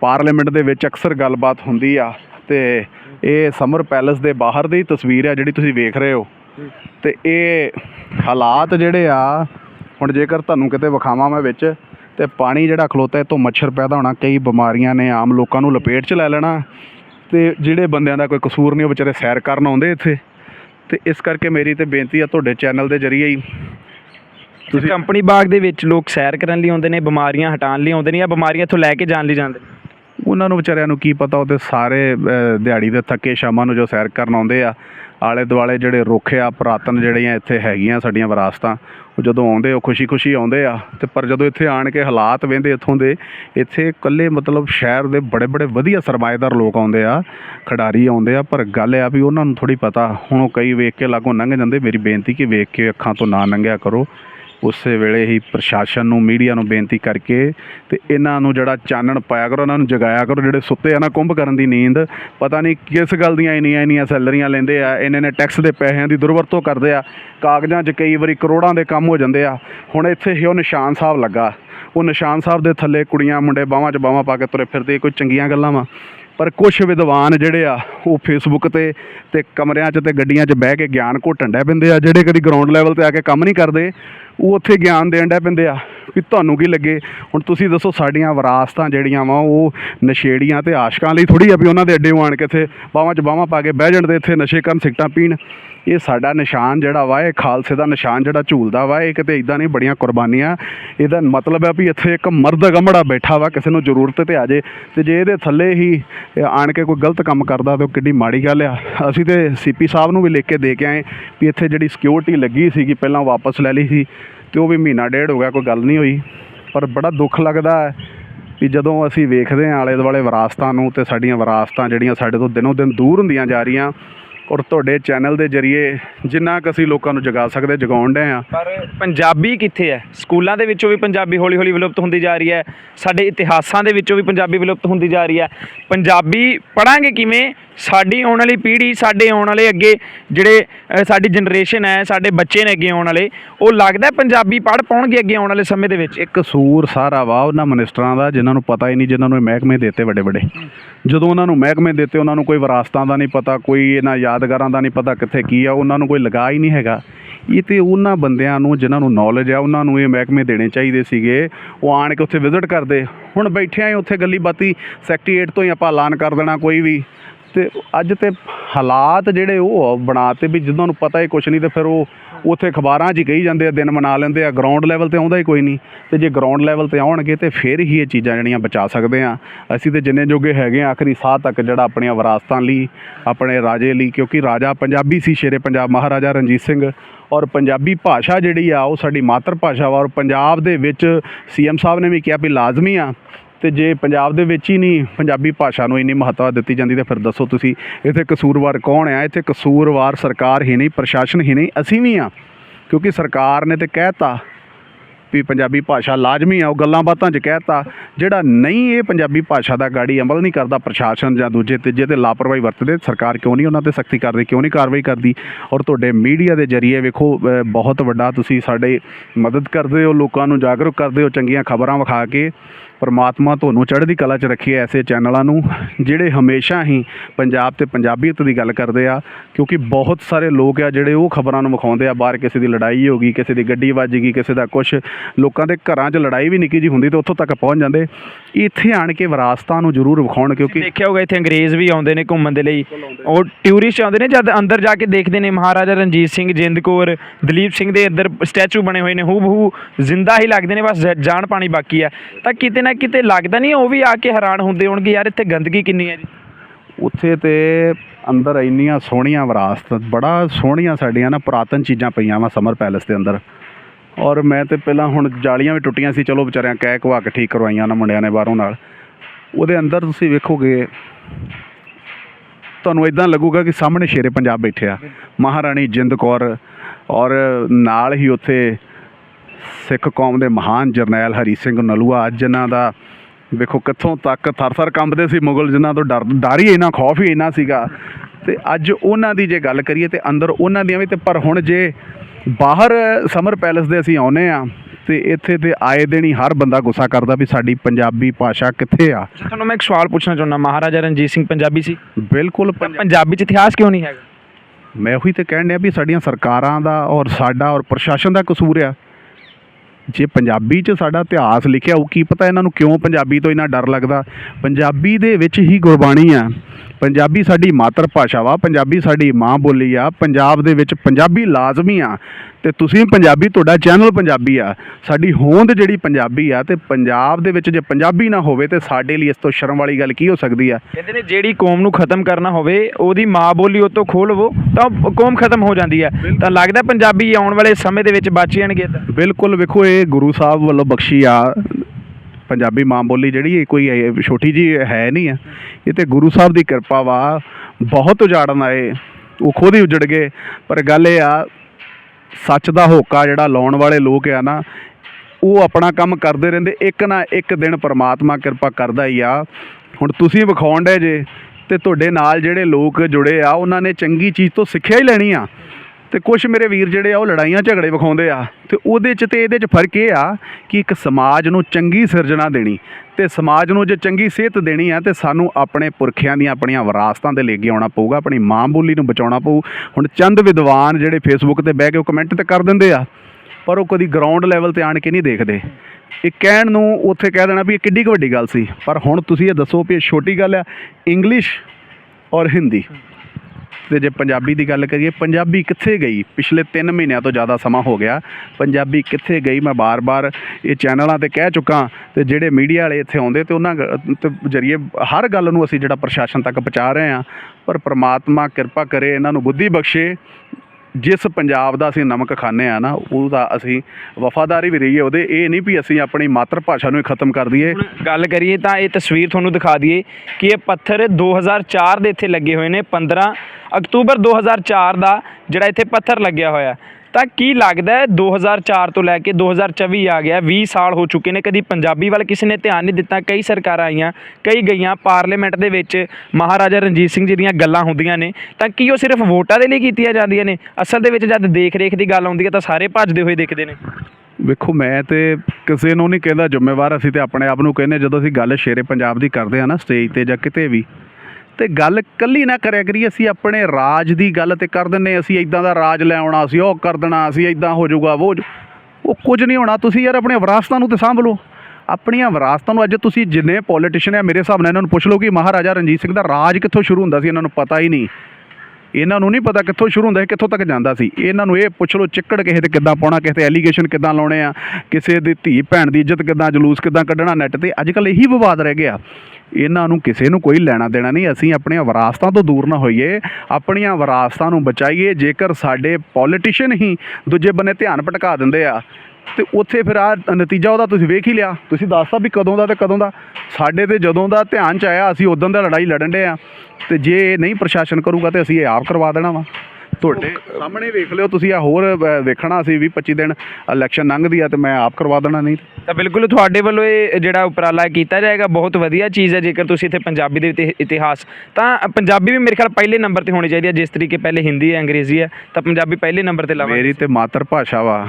ਪਾਰਲੀਮੈਂਟ ਦੇ ਵਿੱਚ ਅਕਸਰ ਗੱਲਬਾਤ ਹੁੰਦੀ ਆ। ਤੇ ਇਹ ਸਮਰ ਪੈਲਸ ਦੇ ਬਾਹਰ ਦੀ ਤਸਵੀਰ ਆ ਜਿਹੜੀ ਤੁਸੀਂ ਵੇਖ ਰਹੇ ਹੋ। ਤੇ ਇਹ ਹਾਲਾਤ ਜਿਹੜੇ ਆ ਹੁਣ ਜੇਕਰ ਤੁਹਾਨੂੰ ਕਿਤੇ ਵਿਖਾਵਾਂ ਮੈਂ ਵਿੱਚ ਤੇ ਪਾਣੀ ਜਿਹੜਾ ਖਲੋਤਾ ਇਹ ਤੋਂ ਮੱਛਰ ਪੈਦਾ ਹੋਣਾ ਕਈ ਬਿਮਾਰੀਆਂ ਨੇ ਆਮ ਲੋਕਾਂ ਨੂੰ ਲਪੇਟ 'ਚ ਲੈ ਲੈਣਾ। ਤੇ ਜਿਹੜੇ ਬੰਦਿਆਂ ਦਾ ਕੋਈ ਕਸੂਰ ਨਹੀਂ ਉਹ ਵਿਚਾਰੇ ਸੈਰ ਕਰਨ ਆਉਂਦੇ ਇੱਥੇ। ਤੇ ਇਸ ਕਰਕੇ ਮੇਰੀ ਤੇ ਬੇਨਤੀ ਆ ਤੁਹਾਡੇ ਚੈਨਲ ਦੇ ਜ਼ਰੀਏ ਹੀ। ਤੁਸੀਂ ਕੰਪਨੀ ਬਾਗ ਦੇ ਵਿੱਚ ਲੋਕ ਸੈਰ ਕਰਨ ਲਈ ਆਉਂਦੇ ਨੇ ਬਿਮਾਰੀਆਂ ਹਟਾਉਣ ਲਈ ਆਉਂਦੇ ਨੇ ਜਾਂ ਬਿਮਾਰੀਆਂ ਇੱਥੋਂ ਲੈ ਕੇ ਜਾਣ ਲਈ ਜਾਂਦੇ ਨੇ? ਉਹਨਾਂ ਨੂੰ ਵਿਚਾਰਿਆਂ ਨੂੰ ਕੀ ਪਤਾ ਉਹਦੇ ਸਾਰੇ ਦਿਹਾੜੀ ਦੇ ਥੱਕੇ ਸ਼ਾਮਾਂ ਨੂੰ ਜੋ ਸੈਰ ਕਰਨ ਆਉਂਦੇ ਆ। ਆਲੇ ਦੁਆਲੇ ਜਿਹੜੇ ਰੁੱਖ ਆ, ਪੁਰਾਤਨ ਜਿਹੜੀਆਂ ਇੱਥੇ ਹੈਗੀਆਂ ਸਾਡੀਆਂ ਵਿਰਾਸਤਾਂ, ਉਹ ਜਦੋਂ ਆਉਂਦੇ, ਉਹ ਖੁਸ਼ੀ-ਖੁਸ਼ੀ ਆਉਂਦੇ ਆ। ਤੇ ਪਰ ਜਦੋਂ ਇੱਥੇ ਆਣ ਕੇ ਹਾਲਾਤ ਵੇਂਦੇ ਇੱਥੋਂ ਦੇ, ਇੱਥੇ ਇਕੱਲੇ ਮਤਲਬ ਸ਼ਹਿਰ ਦੇ ਬੜੇ-ਬੜੇ ਵਧੀਆ ਸਰਮਾਏਦਾਰ ਲੋਕ ਆਉਂਦੇ ਆ, ਖਿਡਾਰੀ ਆਉਂਦੇ ਆ, ਪਰ ਗੱਲ ਆ ਵੀ ਉਹਨਾਂ ਨੂੰ ਥੋੜੀ ਪਤਾ, ਹੁਣ ਉਹ ਕਈ ਵੇਖ ਕੇ ਲਾਗੋਂ ਲੰਘ ਜਾਂਦੇ। ਮੇਰੀ ਬੇਨਤੀ ਕਿ ਵੇਖ ਕੇ ਅੱਖਾਂ ਤੋਂ ਨਾ ਲੰਘਿਆ ਕਰੋ। ਉਸੇ ਵੇਲੇ ਹੀ ਪ੍ਰਸ਼ਾਸਨ ਨੂੰ, ਮੀਡੀਆ ਨੂੰ ਬੇਨਤੀ ਕਰਕੇ ਤੇ ਇਹਨਾਂ ਨੂੰ ਜਿਹੜਾ ਚਾਨਣ ਪਾਇਆ ਕਰੋ, ਇਹਨਾਂ ਨੂੰ ਜਗਾਇਆ ਕਰੋ, ਜਿਹੜੇ ਸੁੱਤੇ ਆ ਨਾ ਕੁੰਭ ਕਰਨ ਦੀ ਨੀਂਦ, ਪਤਾ ਨਹੀਂ ਕਿਸ ਗੱਲ ਦੀਆਂ ਇੰਨੀਆਂ ਇੰਨੀਆਂ ਸੈਲਰੀਆਂ ਲੈਂਦੇ ਆ, ਇੰਨੇ ਨੇ ਟੈਕਸ ਦੇ ਪੈਸਿਆਂ ਦੀ ਦੁਰਵਰਤੋਂ ਕਰਦੇ ਆ, ਕਾਗਜ਼ਾਂ 'ਚ ਕਈ ਵਾਰੀ ਕਰੋੜਾਂ ਦੇ ਕੰਮ ਹੋ ਜਾਂਦੇ ਆ। ਹੁਣ ਇੱਥੇ ਹੀ ਉਹ ਨਿਸ਼ਾਨ ਸਾਹਿਬ ਲੱਗਾ, ਉਹ ਨਿਸ਼ਾਨ ਸਾਹਿਬ ਦੇ ਥੱਲੇ ਕੁੜੀਆਂ, ਮੁੰਡੇ ਬਾਹਾਂ 'ਚ ਬਾਹਾਂ ਪਾ ਕੇ ਤੁਰੇ ਫਿਰਦੇ, ਕੋਈ ਚੰਗੀਆਂ ਗੱਲਾਂ ਵਾ। ਪਰ ਕੁਝ ਵਿਦਵਾਨ ਜਿਹੜੇ ਆ, ਉਹ ਫੇਸਬੁੱਕ ਤੇ ਤੇ ਕਮਰਿਆਂ 'ਚ ਤੇ ਗੱਡੀਆਂ 'ਚ ਬਹਿ ਕੇ ਗਿਆਨ ਘੋਟਣ ਡੈ ਪੈਂਦੇ ਆ। ਜਿਹੜੇ ਕਦੀ ਗਰਾਊਂਡ ਲੈਵਲ ਤੇ ਆ ਕੇ ਕੰਮ ਨਹੀਂ ਕਰਦੇ, ਉਹ ਉੱਥੇ ਗਿਆਨ ਦੇਣ ਡੈ ਪੈਂਦੇ ਆ ਵੀ ਤੁਹਾਨੂੰ ਕੀ ਲੱਗੇ? ਹੁਣ ਤੁਸੀਂ ਦੱਸੋ ਸਾਡੀਆਂ ਵਿਰਾਸਤਾਂ ਜਿਹੜੀਆਂ ਵਾ, ਉਹ ਨਸ਼ੇੜੀਆਂ ਤੇ ਆਸ਼ਕਾਂ ਲਈ ਥੋੜੀ ਆ ਵੀ ਉਹਨਾਂ ਦੇ ਅੱਡੇ ਆਣ ਕੇ ਇੱਥੇ ਬਾਹਾਂ 'ਚ ਬਾਹਾਂ ਪਾ ਕੇ ਬਹਿ ਜਾਣ ਤੇ ਇੱਥੇ ਨਸ਼ੇ ਕਰਨ ਸਿਗਟਾਂ ਪੀਣ। ਇਹ ਸਾਡਾ ਨਿਸ਼ਾਨ ਜਿਹੜਾ ਵਾ, ਇਹ ਖਾਲਸੇ ਦਾ ਨਿਸ਼ਾਨ ਜਿਹੜਾ ਝੂਲਦਾ ਵਾ, ਇਹ ਕਿਤੇ ਇਦਾਂ ਨਹੀਂ, ਬੜੀਆਂ ਕੁਰਬਾਨੀਆਂ। ਇਹਦਾ ਮਤਲਬ ਹੈ ਵੀ ਇੱਥੇ ਇੱਕ ਮਰਦ ਗੰਮੜਾ ਬੈਠਾ ਵਾ, ਕਿਸੇ ਨੂੰ ਜ਼ਰੂਰਤ ਤੇ ਆ ਜੇ। ਤੇ ਜੇ ਇਹਦੇ ਥੱਲੇ ਹੀ ਆਣ ਕੇ ਕੋਈ ਗਲਤ ਕੰਮ ਕਰਦਾ ਤੇ ਉਹ ਕਿੱਡੀ ਮਾੜੀ ਗੱਲ ਆ। ਅਸੀਂ ਤੇ ਸੀਪੀ ਸਾਹਿਬ ਨੂੰ ਵੀ ਲਿਖ ਕੇ ਦੇ ਕੇ ਆਏ ਵੀ ਇੱਥੇ ਜਿਹੜੀ ਸਿਕਿਉਰਿਟੀ ਲੱਗੀ ਸੀਗੀ, ਪਹਿਲਾਂ ਵਾਪਸ ਲੈ ਲਈ ਸੀ, ਤੇ ਉਹ ਵੀ ਮਹੀਨਾ ਡੇਢ ਹੋ ਗਿਆ, ਕੋਈ ਗੱਲ ਨਹੀਂ ਹੋਈ। ਪਰ ਬੜਾ ਦੁੱਖ ਲੱਗਦਾ ਹੈ ਵੀ ਜਦੋਂ ਅਸੀਂ ਵੇਖਦੇ ਹਾਂ ਆਲੇ ਦੁਆਲੇ ਵਿਰਾਸਤਾਂ ਨੂੰ ਤੇ ਸਾਡੀਆਂ ਵਿਰਾਸਤਾਂ ਜਿਹੜੀਆਂ ਸਾਡੇ ਤੋਂ ਦਿਨੋਂ ਦਿਨ ਦੂਰ ਹੁੰਦੀਆਂ ਜਾ ਰਹੀਆਂ ਔਰ ਤੁਹਾਡੇ ਚੈਨਲ ਦੇ ਜ਼ਰੀਏ ਜਿੰਨਾ ਕੁ ਅਸੀਂ ਲੋਕਾਂ ਨੂੰ ਜਗਾ ਸਕਦੇ, ਜਗਾਉਣ ਡਏ ਆ ਪਰ ਪੰਜਾਬੀ ਕਿੱਥੇ ਹੈ? ਸਕੂਲਾਂ ਦੇ ਵਿੱਚੋਂ ਵੀ ਪੰਜਾਬੀ ਹੌਲੀ-ਹੌਲੀ ਵਿਲੁਪਤ ਹੁੰਦੀ ਜਾ ਰਹੀ ਹੈ। ਸਾਡੇ ਇਤਿਹਾਸਾਂ ਦੇ ਵਿੱਚੋਂ ਵੀ ਪੰਜਾਬੀ ਵਿਲੁਪਤ ਹੁੰਦੀ ਜਾ ਰਹੀ ਹੈ। ਪੰਜਾਬੀ ਪੜਾਂਗੇ ਕਿਵੇਂ? ਸਾਡੀ ਆਉਣ ਵਾਲੀ ਪੀੜ੍ਹੀ ਸਾਡੇ ਆਉਣ ਵਾਲੇ ਅੱਗੇ ਜਿਹੜੇ ਅ, ਸਾਡੀ ਜਨਰੇਸ਼ਨ ਹੈ ਸਾਡੇ ਬੱਚੇ ਨੇ ਅੱਗੇ ਆਉਣ ਵਾਲੇ ਉਹ ਲੱਗਦਾ ਪੰਜਾਬੀ ਪੜ੍ਹ ਪਾਉਣਗੇ ਅੱਗੇ ਆਉਣ ਵਾਲੇ ਸਮੇਂ ਦੇ ਵਿੱਚ। ਇੱਕ ਕਸੂਰ ਸਾਰਾ ਵਾ ਉਹਨਾਂ ਮਿਨਿਸਟਰਾਂ ਦਾ ਜਿਨ੍ਹਾਂ ਨੂੰ ਪਤਾ ਹੀ ਨਹੀਂ ਜਿਨ੍ਹਾਂ ਨੂੰ ਇਹ ਮਹਿਕਮੇ ਦਿੱਤੇ ਵੱਡੇ ਵੱਡੇ। ਜਦੋਂ ਉਹਨਾਂ ਨੂੰ ਮਹਿਕਮੇ ਦਿੱਤੇ ਉਹਨਾਂ ਨੂੰ ਕੋਈ ਵਿਰਾਸਤਾਂ ਦਾ ਨਹੀਂ ਪਤਾ ਕੋਈ ਇਹਨਾਂ ਯਾਦਗਾਰਾਂ ਦਾ ਨਹੀਂ ਪਤਾ ਕਿੱਥੇ ਕੀ ਆ ਉਹਨਾਂ ਨੂੰ ਕੋਈ ਲਗਾ ਹੀ ਨਹੀਂ ਹੈਗਾ। ਇਹ ਤੇ ਉਹਨਾਂ ਬੰਦਿਆਂ ਨੂੰ ਜਿਨ੍ਹਾਂ ਨੂੰ ਨੌਲੇਜ ਆ ਉਹਨਾਂ ਨੂੰ ਇਹ ਮਹਿਕਮੇ ਦੇਣੇ ਚਾਹੀਦੇ ਸੀਗੇ। ਉਹ ਆਣ ਕੇ ਉੱਥੇ ਵਿਜ਼ਿਟ ਕਰਦੇ। ਹੁਣ ਬੈਠਿਆਂ ਹੀ ਉੱਥੇ ਗੱਲੀ ਬਾਤੀ ਸੈਕਟਰੀ 8 ਤੋਂ ਹੀ ਆਪਾਂ ਐਲਾਨ ਕਰ ਦੇਣਾ ਕੋਈ ਵੀ। ਤੇ ਅੱਜ ਤੇ ਹਾਲਾਤ ਜਿਹੜੇ ਉਹ ਬਣਾਤੇ ਵੀ ਜਿੱਦਾਂ ਨੂੰ ਪਤਾ ਹੀ ਕੁਛ ਨਹੀਂ ਤੇ ਫਿਰ ਉਹ ਉੱਥੇ ਅਖਬਾਰਾਂ 'ਚ ਹੀ ਕਹੀ ਜਾਂਦੇ ਆ, ਦਿਨ ਮਨਾ ਲੈਂਦੇ ਆ ਗਰਾਊਂਡ ਲੈਵਲ ਤੇ ਆਉਂਦਾ ਹੀ ਕੋਈ ਨਹੀਂ। ਤੇ ਜੇ ਗਰਾਊਂਡ ਲੈਵਲ ਤੇ ਆਉਣਗੇ ਤੇ ਫਿਰ ਹੀ ਇਹ ਚੀਜ਼ਾਂ ਜਿਹੜੀਆਂ ਬਚਾ ਸਕਦੇ ਆ। ਅਸੀਂ ਤੇ ਜਿੰਨੇ ਜੋਗੇ ਹੈਗੇ ਆ, ਆਖਰੀ ਸਾਹ ਤੱਕ ਜਿਹੜਾ ਆਪਣੀਆਂ ਵਿਰਾਸਤਾਂ ਲਈ, ਆਪਣੇ ਰਾਜੇ ਲਈ, ਕਿਉਂਕਿ ਰਾਜਾ ਪੰਜਾਬੀ ਸੀ ਸ਼ੇਰੇ ਪੰਜਾਬ ਮਹਾਰਾਜਾ ਰਣਜੀਤ ਸਿੰਘ ਔਰ ਪੰਜਾਬੀ ਭਾਸ਼ਾ ਜਿਹੜੀ ਆ, ਉਹ ਸਾਡੀ ਮਾਤਰ ਭਾਸ਼ਾ ਵਾ ਔਰ ਪੰਜਾਬ ਦੇ ਵਿੱਚ ਸੀਐਮ ਸਾਹਿਬ ਨੇ ਵੀ ਕਿਹਾ ਵੀ ਲਾਜ਼ਮੀ ਆ ਤੇ ਜੇ ਪੰਜਾਬ ਦੇ ਵਿੱਚ ਹੀ ਨਹੀਂ ਪੰਜਾਬੀ ਭਾਸ਼ਾ ਨੂੰ ਇੰਨੀ ਮਹੱਤਤਾ ਦਿੱਤੀ ਜਾਂਦੀ, ਤਾਂ ਫਿਰ ਦੱਸੋ ਤੁਸੀਂ, ਇੱਥੇ ਕਸੂਰਵਾਰ ਕੌਣ ਆ ਇੱਥੇ ਕਸੂਰਵਾਰ ਸਰਕਾਰ ਹੀ ਨਹੀਂ, ਪ੍ਰਸ਼ਾਸਨ ਹੀ ਨਹੀਂ, ਅਸੀਂ ਵੀ ਆ ਕਿਉਂਕਿ ਸਰਕਾਰ ਨੇ ਤੇ ਕਹਿਤਾ ਵੀ ਪੰਜਾਬੀ ਭਾਸ਼ਾ ਲਾਜ਼ਮੀ ਆ, ਉਹ ਗੱਲਾਂ ਬਾਤਾਂ 'ਚ ਕਹਿਤਾ, ਜਿਹੜਾ ਨਹੀਂ ਇਹ ਪੰਜਾਬੀ ਭਾਸ਼ਾ ਦਾ ਗਾੜੀ ਅਮਲ ਨਹੀਂ ਕਰਦਾ ਪ੍ਰਸ਼ਾਸਨ ਜਾਂ ਦੂਜੇ ਤੀਜੇ ਤੇ ਲਾਪਰਵਾਹੀ ਵਰਤਦੇ, ਸਰਕਾਰ ਕਿਉਂ ਨਹੀਂ ਉਹਨਾਂ ਤੇ ਸਖਤੀ ਕਰਦੀ, ਕਿਉਂ ਨਹੀਂ ਕਾਰਵਾਈ ਕਰਦੀ? ਔਰ ਤੁਹਾਡੇ ਮੀਡੀਆ ਦੇ ਜ਼ਰੀਏ ਵੇਖੋ ਬਹੁਤ ਵੱਡਾ ਤੁਸੀਂ ਸਾਡੇ ਮਦਦ ਕਰਦੇ ਹੋ, ਲੋਕਾਂ ਨੂੰ ਜਾਗਰੂਕ ਕਰਦੇ ਹੋ, ਚੰਗੀਆਂ ਖਬਰਾਂ ਵਿਖਾ ਕੇ ਪਰਮਾਤਮਾ ਤੁਹਾਨੂੰ ਚੜ੍ਹਦੀ ਕਲਾ 'ਚ ਰੱਖੇ ਐਸੇ ਚੈਨਲਾਂ ਨੂੰ ਜਿਹੜੇ ਹਮੇਸ਼ਾ ਹੀ ਪੰਜਾਬ ਤੇ ਪੰਜਾਬੀਅਤ ਦੀ ਗੱਲ ਕਰਦੇ ਆ ਕਿਉਂਕਿ ਬਹੁਤ ਸਾਰੇ ਲੋਕ ਆ ਜਿਹੜੇ ਉਹ ਖਬਰਾਂ ਨੂੰ ਵਿਖਾਉਂਦੇ ਆ ਬਾਹਰ ਕਿਸੇ ਦੀ ਲੜਾਈ ਹੋ ਗਈ ਕਿਸੇ ਦੀ ਗੱਡੀ ਵੱਜ ਗਈ ਕਿਸੇ ਦਾ ਕੁਝ ਲੋਕਾਂ ਦੇ ਘਰਾਂ 'ਚ ਲੜਾਈ ਵੀ ਨਿੱਕੀ ਜੀ ਹੁੰਦੀ ਤੇ ਉੱਥੋਂ ਤੱਕ ਪਹੁੰਚ ਜਾਂਦੇ। ਇੱਥੇ ਆਣ ਕੇ ਵਿਰਾਸਤਾਂ ਨੂੰ ਜ਼ਰੂਰ ਵਿਖਾਉਣ ਕਿਉਂਕਿ ਦੇਖਿਆ ਹੋਗਾ ਇੱਥੇ ਅੰਗਰੇਜ਼ ਵੀ ਆਉਂਦੇ ਨੇ ਘੁੰਮਣ ਦੇ ਲਈ। ਉਹ ਟੂਰਿਸਟ ਆਉਂਦੇ ਨੇ ਜਦ ਅੰਦਰ ਜਾ ਕੇ ਦੇਖਦੇ ਨੇ ਮਹਾਰਾਜਾ ਰਣਜੀਤ ਸਿੰਘ ਜਿੰਦ ਕੌਰ ਦਲੀਪ ਸਿੰਘ ਦੇ ਅੰਦਰ ਸਟੈਚੂ ਬਣੇ ਹੋਏ ਨੇ ਹੂ ਬਹੂ ਜ਼ਿੰਦਾ ਹੀ ਲੱਗਦੇ ਨੇ ਬਸ ਜ- ਜਾਨ ਪਾਣੀ ਬਾਕੀ ਆ। ਤਾਂ ਕਿਤੇ ਨਾ ਕਿਤੇ ਲੱਗਦਾ ਨਹੀਂ ਉਹ ਵੀ ਆ ਕੇ ਹੈਰਾਨ ਹੁੰਦੇ ਹੋਣਗੇ, ਯਾਰ ਇੱਥੇ ਗੰਦਗੀ ਕਿੰਨੀ ਹੈ ਜੀ? ਉੱਥੇ ਤੇ ਅੰਦਰ ਇੰਨੀਆਂ ਸੋਹਣੀਆਂ ਵਿਰਾਸਤ, ਬੜਾ ਸੋਹਣੀਆਂ ਸਾਡੀਆਂ ਨਾ ਪੁਰਾਤਨ ਚੀਜ਼ਾਂ ਪਈਆਂ ਵਾ ਸਮਰ ਪੈਲੇਸ ਦੇ ਅੰਦਰ। ਔਰ ਮੈਂ ਤੇ ਪਹਿਲਾਂ ਹੁਣ ਜਾਲੀਆਂ ਵੀ ਟੁੱਟੀਆਂ ਸੀ, ਚਲੋ ਵਿਚਾਰਿਆਂ ਕਹਿ ਕਵਾ ਕੇ ਠੀਕ ਕਰਵਾਈਆਂ ਨਾ ਮੁੰਡਿਆਂ ਨੇ ਬਾਹਰੋਂ ਨਾਲ। ਉਹਦੇ ਅੰਦਰ ਤੁਸੀਂ ਵੇਖੋਗੇ, ਤੁਹਾਨੂੰ ਇਦਾਂ ਲੱਗੂਗਾ ਕਿ ਸਾਹਮਣੇ ਸ਼ੇਰੇ ਪੰਜਾਬ ਬੈਠੇ ਆ। ਮਹਾਰਾਣੀ ਜਿੰਦ ਕੌਰ ਔਰ ਨਾਲ ਹੀ ਉੱਥੇ ਸਿੱਖ ਕੌਮ ਦੇ ਮਹਾਨ ਜਰਨੈਲ ਹਰੀ ਸਿੰਘ ਨਲੂਆ ਅੱਜ ਇਹਨਾਂ ਦਾ ਵੇਖੋ ਕਿੱਥੋਂ ਤੱਕ ਥਰ-ਥਰ ਕੰਬਦੇ ਸੀ ਮੁਗਲ ਜਿਨ੍ਹਾਂ ਤੋਂ ਡਰ ਡਰ ਹੀ ਇਹਨਾਂ ਖੌਫ ਹੀ ਇਹਨਾਂ ਸੀਗਾ। ਤੇ ਅੱਜ ਉਹਨਾਂ ਦੀ ਜੇ ਗੱਲ ਕਰੀਏ ਤੇ ਅੰਦਰ ਉਹਨਾਂ ਦੀਆਂ ਵੀ ਤੇ ਪਰ ਹੁਣ ਜੇ ਬਾਹਰ ਸਮਰ ਪੈਲੇਸ ਦੇ ਅਸੀਂ ਆਉਨੇ ਆ ਤੇ ਇੱਥੇ ਤੇ ਆਏ ਦਿਨ ਹੀ ਹਰ ਬੰਦਾ ਗੁੱਸਾ ਕਰਦਾ ਵੀ ਸਾਡੀ ਪੰਜਾਬੀ ਭਾਸ਼ਾ ਕਿੱਥੇ ਆ? ਤੁਹਾਨੂੰ ਮੈਂ ਇੱਕ ਸਵਾਲ ਪੁੱਛਣਾ ਚਾਹੁੰਦਾ ਮਹਾਰਾਜਾ ਰਣਜੀਤ ਸਿੰਘ ਪੰਜਾਬੀ ਸੀ? ਬਿਲਕੁਲ ਪੰਜ- ਪੰਜਾਬੀ ਚ ਇਤਿਹਾਸ ਕਿਉਂ ਨਹੀਂ ਹੈਗਾ? ਮੈਂ ਉਹੀ ਤੇ ਕਹਿਣ ਡਿਆ ਵੀ ਸਾਡੀਆਂ ਸਰਕਾਰਾਂ ਦਾ ਔਰ ਸਾਡਾ ਔਰ ਪ੍ਰਸ਼ਾਸਨ ਦਾ ਕਸੂਰ ਆ। ਜੇ ਪੰਜਾਬੀ 'ਚ ਸਾਡਾ ਇਤਿਹਾਸ ਲਿਖਿਆ, ਉਹ ਕੀ ਪਤਾ ਇਹਨਾਂ ਨੂੰ ਕਿਉਂ ਪੰਜਾਬੀ ਤੋਂ ਇੰਨਾ ਡਰ ਲੱਗਦਾ? ਪੰਜਾਬੀ ਦੇ ਵਿੱਚ ਹੀ ਗੁਰਬਾਣੀ ਆ ਪੰਜਾਬੀ ਸਾਡੀ ਮਾਤਰ ਭਾਸ਼ਾ ਵਾ ਪੰਜਾਬੀ ਸਾਡੀ ਮਾਂ ਬੋਲੀ ਆ ਪੰਜਾਬ ਦੇ ਵਿੱਚ ਪੰਜਾਬੀ ਲਾਜ਼ਮੀ ਆ ਤੇ ਤੁਸੀਂ ਪੰਜਾਬੀ ਤੁਹਾਡਾ ਚੈਨਲ ਪੰਜਾਬੀ ਆ। ਸਾਡੀ ਹੋਂਦ ਜਿਹੜੀ ਪੰਜਾਬੀ ਆ ਤੇ ਪੰਜਾਬ ਦੇ ਵਿੱਚ ਜੇ ਪੰਜਾਬੀ ਨਾ ਹੋਵੇ ਤੇ ਸਾਡੇ ਲਈ ਇਸ ਤੋਂ ਸ਼ਰਮ ਵਾਲੀ ਗੱਲ ਕੀ ਹੋ ਸਕਦੀ ਆ? ਕਹਿੰਦੇ ਨੇ ਜਿਹੜੀ ਕੌਮ ਨੂੰ ਖਤਮ ਕਰਨਾ ਹੋਵੇ ਉਹਦੀ ਮਾਂ ਬੋਲੀ ਉਹ ਤੋਂ ਖੋਹ ਲਵੋ ਤਾਂ ਕੌਮ ਖਤਮ ਹੋ ਜਾਂਦੀ ਹੈ ਤਾਂ ਲੱਗਦਾ ਪੰਜਾਬੀ ਆਉਣ ਵਾਲੇ ਸਮੇਂ ਦੇ ਵਿੱਚ ਬਚ ਜਾਣਗੇ ਤਾਂ। ਬਿਲਕੁਲ ਵੇਖੋ ਇਹ ਗੁਰੂ ਸਾਹਿਬ ਵੱਲੋਂ ਬਖਸ਼ੀ ਆ ਪੰਜਾਬੀ ਮਾਂ ਬੋਲੀ ਜਿਹੜੀ ਇਹ ਕੋਈ ਛੋਟੀ ਜੀ ਹੈ ਨਹੀਂ ਆ। ਇਹ ਤੇ ਗੁਰੂ ਸਾਹਿਬ ਦੀ ਕਿਰਪਾ ਵਾ। ਬਹੁਤ ਉਜਾੜਨ ਆਏ। ਉਹ ਖੁਦ ਹੀ ਉਜੜ ਗਏ। ਪਰ ਗੱਲ ਇਹ ਆ, ਸੱਚ ਦਾ ਹੋਕਾ ਜਿਹੜਾ ਲਾਉਣ ਵਾਲੇ ਲੋਕ ਆ ਨਾ, ਉਹ ਆਪਣਾ ਕੰਮ ਕਰਦੇ ਰਹਿੰਦੇ। ਇੱਕ ਨਾ ਇੱਕ ਦਿਨ ਪਰਮਾਤਮਾ ਕਿਰਪਾ ਕਰਦਾ ਹੀ ਆ। ਹੁਣ ਤੁਸੀਂ ਵਿਖਾਉਣ ਡੇ ਜੇ ਤੇ ਤੁਹਾਡੇ ਨਾਲ ਜਿਹੜੇ ਲੋਕ ਜੁੜੇ ਆ, ਉਹਨਾਂ ਨੇ ਚੰਗੀ ਚੀਜ਼ ਤੋਂ ਸਿੱਖਿਆ ਹੀ ਲੈਣੀ ਆ। ਤੇ ਕੁਝ ਮੇਰੇ ਵੀਰ ਜਿਹੜੇ ਆ, ਉਹ ਲੜਾਈਆਂ ਝਗੜੇ ਵਿਖਾਉਂਦੇ ਆ। ਤੇ ਉਹਦੇ 'ਚ ਤੇ ਇਹਦੇ 'ਚ ਫ਼ਰਕ ਇਹ ਆ ਕਿ ਇੱਕ ਸਮਾਜ ਨੂੰ ਚੰਗੀ ਸਿਰਜਣਾ ਦੇਣੀ ਤੇ ਸਮਾਜ ਨੂੰ ਜੇ ਚੰਗੀ ਸਿਹਤ ਦੇਣੀ ਆ, ਤੇ ਸਾਨੂੰ ਆਪਣੇ ਪੁਰਖਿਆਂ ਦੀਆਂ ਆਪਣੀਆਂ ਵਿਰਾਸਤਾਂ ਦੇ ਲੈ ਕੇ ਆਉਣਾ ਪਊਗਾ, ਆਪਣੀ ਮਾਂ ਬੋਲੀ ਨੂੰ ਬਚਾਉਣਾ ਪਊ। ਹੁਣ ਚੰਦ ਵਿਦਵਾਨ ਜਿਹੜੇ ਫੇਸਬੁੱਕ ਤੇ ਬਹਿ ਕੇ ਉਹ ਕਮੈਂਟ ਤੇ ਕਰ ਦਿੰਦੇ ਆ, ਪਰ ਉਹ ਕਦੀ ਗਰਾਊਂਡ ਲੈਵਲ ਤੇ ਆਣ ਕੇ ਨਹੀਂ ਦੇਖਦੇ। ਇਹ ਕਹਿਣ ਨੂੰ ਉੱਥੇ ਕਹਿ ਦੇਣਾ ਵੀ ਇਹ ਕਿੱਡੀ ਕੁ ਵੱਡੀ ਗੱਲ ਸੀ, ਪਰ ਹੁਣ ਤੁਸੀਂ ਇਹ ਦੱਸੋ ਵੀ ਇਹ ਛੋਟੀ ਗੱਲ ਆ ਇੰਗਲਿਸ਼ ਔਰ ਹਿੰਦੀ ਤੇ ਜੇ ਪੰਜਾਬੀ ਦੀ ਗੱਲ ਕਰੀਏ, ਪੰਜਾਬੀ ਕਿੱਥੇ ਗਈ? ਪਿਛਲੇ 3 ਮਹੀਨਿਆਂ ਤੋਂ ਜ਼ਿਆਦਾ ਸਮਾਂ ਹੋ ਗਿਆ। ਪੰਜਾਬੀ ਕਿੱਥੇ ਗਈ? ਮੈਂ ਬਾਰ-ਬਾਰ ਇਹ ਚੈਨਲਾਂ ਤੇ ਕਹਿ ਚੁੱਕਾ ਤੇ ਜਿਹੜੇ ਮੀਡੀਆ ਵਾਲੇ ਇੱਥੇ ਆਉਂਦੇ ਤੇ ਉਹਨਾਂ ਗ- ਜਰੀਏ ਹਰ ਗੱਲ ਨੂੰ ਅਸੀਂ ਜਿਹੜਾ ਪ੍ਰਸ਼ਾਸਨ ਤੱਕ ਪਹੁੰਚਾ ਰਹੇ ਹਾਂ। ਪਰ ਪ੍ਰਮਾਤਮਾ ਕਿਰਪਾ ਕਰੇ, ਇਹਨਾਂ ਨੂੰ ਬੁੱਧੀ ਬਖਸ਼ੇ ਜਿਸ ਪੰਜਾਬ ਦਾ ਅਸੀਂ ਨਮਕ ਖਾਂਦੇ ਆ ਨਾ ਉਹਦਾ ਅਸੀਂ ਵਫਾਦਾਰੀ ਵੀ ਰਹੀਏ ਉਹਦੇ, ਇਹ ਨਹੀਂ ਵੀ ਅਸੀਂ ਆਪਣੀ ਮਾਤਰ ਭਾਸ਼ਾ ਨੂੰ ਹੀ ਖਤਮ ਕਰ ਦਈਏ। ਗੱਲ ਕਰੀਏ ਤਾਂ ਇਹ ਤਸਵੀਰ ਤੁਹਾਨੂੰ ਦਿਖਾ ਦਈਏ ਕਿ ਇਹ ਪੱਥਰ 2004 ਦੇ ਇੱਥੇ ਲੱਗੇ ਹੋਏ ਨੇ 15 ਅਕਤੂਬਰ 2004 ਦਾ ਜਿਹੜਾ ਇੱਥੇ ਪੱਥਰ ਲੱਗਿਆ ਹੋਇਆ। ਤਾਂ ਕੀ ਲੱਗਦਾ ਹੈ 2004 ਤੋਂ ਲੈ ਕੇ 2024 ਆ ਗਿਆ 20 ਸਾਲ ਹੋ ਚੁੱਕੇ ਨੇ, ਕਦੀ ਪੰਜਾਬੀ ਵੱਲ ਕਿਸੇ ਨੇ ਧਿਆਨ ਨਹੀਂ ਦਿੱਤਾ, ਕਈ ਸਰਕਾਰਾਂ ਆਈਆਂ, ਕਈ ਗਈਆਂ, ਪਾਰਲੀਮੈਂਟ ਦੇ ਵਿੱਚ ਮਹਾਰਾਜਾ ਰਣਜੀਤ ਸਿੰਘ ਜੀ ਦੀਆਂ ਗੱਲਾਂ ਹੁੰਦੀਆਂ ਨੇ, ਤਾਂ ਕੀ ਉਹ ਸਿਰਫ ਵੋਟਾਂ ਦੇ ਲਈ ਕੀਤੀਆਂ ਜਾਂਦੀਆਂ ਨੇ? ਅਸਲ ਦੇ ਵਿੱਚ ਜਦ ਦੇਖ ਰੇਖ ਦੀ ਗੱਲ ਆਉਂਦੀ ਹੈ, ਤਾਂ ਸਾਰੇ ਭੱਜਦੇ ਹੋਏ ਦਿਖਦੇ ਨੇ। ਵੇਖੋ, ਮੈਂ ਤੇ ਕਿਸੇ ਨੂੰ ਨਹੀਂ ਕਹਿੰਦਾ, ਜ਼ਿੰਮੇਵਾਰ ਅਸੀਂ ਤੇ ਆਪਣੇ ਆਪ ਨੂੰ ਕਹਿੰਦੇ ਜਦੋਂ ਅਸੀਂ ਗੱਲ ਸ਼ੇਰੇ ਪੰਜਾਬ ਦੀ ਕਰਦੇ ਆ ਨਾ, ਸਟੇਜ ਤੇ ਜਾਂ ਕਿਤੇ ਵੀ ਤੇ ਗੱਲ ਕੱਲੀ ਨਾ ਕਰਿਆ ਕਰੀ ਅਸੀਂ ਆਪਣੇ ਰਾਜ ਦੀ ਗੱਲ ਤੇ ਕਰ ਦਿੰਨੇ ਅਸੀਂ ਇਦਾਂ ਦਾ ਰਾਜ ਲੈ ਆਉਣਾ, ਅਸੀਂ ਉਹ ਕਰ ਦੇਣਾ, ਅਸੀਂ ਇਦਾਂ ਹੋ ਜਾਊਗਾ, ਉਹ ਉਹ ਕੁਝ ਨਹੀਂ ਹੋਣਾ। ਤੁਸੀਂ ਯਾਰ ਆਪਣੇ ਵਿਰਾਸਤਾਂ ਨੂੰ ਤੇ ਸਾਂਭ ਲਓ। ਆਪਣੀਆਂ ਵਿਰਾਸਤਾਂ ਨੂੰ ਅੱਜ ਤੁਸੀਂ ਜਿੰਨੇ ਪੋਲੀਟੀਸ਼ੀਅਨ ਆ, ਮੇਰੇ ਹਿਸਾਬ ਨਾਲ ਇਹਨਾਂ ਨੂੰ ਪੁੱਛ ਲਓ ਕਿ ਮਹਾਰਾਜਾ ਰਣਜੀਤ ਸਿੰਘ ਦਾ ਰਾਜ ਕਿੱਥੋਂ ਸ਼ੁਰੂ ਹੁੰਦਾ ਸੀ, ਇਹਨਾਂ ਨੂੰ ਪਤਾ ਹੀ ਨਹੀਂ। ਇਹਨਾਂ ਨੂੰ ਨਹੀਂ ਪਤਾ ਕਿੱਥੋਂ ਸ਼ੁਰੂ ਹੁੰਦਾ ਸੀ, ਕਿੱਥੋਂ ਤੱਕ ਜਾਂਦਾ ਸੀ। ਇਹਨਾਂ ਨੂੰ ਇਹ ਪੁੱਛ ਲਓ, ਚਿੱਕੜ ਕਿਸੇ ਤੇ ਕਿੱਦਾਂ ਪਾਉਣਾ, ਕਿਸੇ ਤੇ ਐਲੀਗੇਸ਼ਨ ਕਿੱਦਾਂ ਲਾਉਣੇ ਆ, ਕਿਸੇ ਦੀ ਧੀ ਭੈਣ ਦੀ ਇੱਜ਼ਤ ਕਿੱਦਾਂ, ਜਲੂਸ ਕਿੱਦਾਂ ਕੱਢਣਾ ਨੈੱਟ ਤੇ। ਅੱਜ ਕੱਲ ਇਹੀ ਵਿਵਾਦ ਰਹਿ ਗਿਆ। ਇਹਨਾਂ ਨੂੰ ਕਿਸੇ ਨੂੰ ਕੋਈ ਲੈਣਾ ਦੇਣਾ ਨਹੀਂ, ਅਸੀਂ ਆਪਣੀਆਂ ਵਿਰਾਸਤਾਂ ਤੋਂ ਦੂਰ ਨਾ ਹੋਈਏ, ਆਪਣੀਆਂ ਵਿਰਾਸਤਾਂ ਨੂੰ ਬਚਾਈਏ, ਜੇਕਰ ਸਾਡੇ ਪੋਲੀਟੀਸ਼ੀਅਨ ਹੀ ਦੂਜੇ ਬੰਨੇ ਧਿਆਨ ਭਟਕਾ ਦਿੰਦੇ ਆ, ਤੇ ਉੱਥੇ ਫਿਰ ਆ ਨਤੀਜਾ ਉਹਦਾ ਤੁਸੀਂ ਵੇਖ ਹੀ ਲਿਆ, ਤੁਸੀਂ ਦੱਸਤਾ ਵੀ ਕਦੋਂ ਦਾ ਤੇ ਕਦੋਂ ਦਾ, ਸਾਡੇ ਤੇ ਜਦੋਂ ਦਾ ਧਿਆਨ ਚ ਆਇਆ, ਅਸੀਂ ਉਦੋਂ ਦਾ ਲੜਾਈ ਲੜਨ ਦੇ ਆ, ਤੇ ਜੇ ਇਹ ਨਹੀਂ ਪ੍ਰਸ਼ਾਸਨ ਕਰੂਗਾ ਤੇ ਅਸੀਂ ਇਹ ਆਪ ਕਰਵਾ ਦੇਣਾ ਵਾ। ਤੁਹਾਡੇ ਸਾਹਮਣੇ ਵੇਖ ਲਿਓ ਤੁਸੀਂ ਆ ਹੋਰ ਅ, ਵੇਖਣਾ ਸੀ 20 25 ਦਿਨ ਇਲੈਕਸ਼ਨ ਲੰਘਦੀ ਆ ਤੇ ਮੈਂ ਆਪ ਕਰਵਾ ਦੇਣਾ ਨਹੀਂ। ਤਾਂ ਬਿਲਕੁਲ ਤੁਹਾਡੇ ਵੱਲੋਂ ਇਹ ਜਿਹੜਾ ਉਪਰਾਲਾ ਕੀਤਾ ਜਾਏਗਾ ਬਹੁਤ ਵਧੀਆ ਚੀਜ਼ ਹੈ। ਜੇਕਰ ਤੁਸੀਂ ਇੱਥੇ ਪੰਜਾਬੀ ਦੇ ਇਤਿ- ਇਤਿਹਾਸ ਤਾਂ ਪੰਜਾਬੀ ਵੀ ਮੇਰੇ ਖਿਆਲ ਪਹਿਲੇ ਨੰਬਰ ਤੇ ਹੋਣੀ ਚਾਹੀਦੀ ਹੈ। ਜਿਸ ਤਰੀਕੇ ਪਹਿਲੇ ਹਿੰਦੀ ਹੈ ਅੰਗਰੇਜ਼ੀ ਹੈ ਤਾਂ ਪੰਜਾਬੀ ਪਹਿਲੇ ਨੰਬਰ ਤੇ ਲਾਵਾਂਗੇ। ਮੇਰੀ ਤੇ ਮਾਤਰ ਭਾਸ਼ਾ ਵਾ।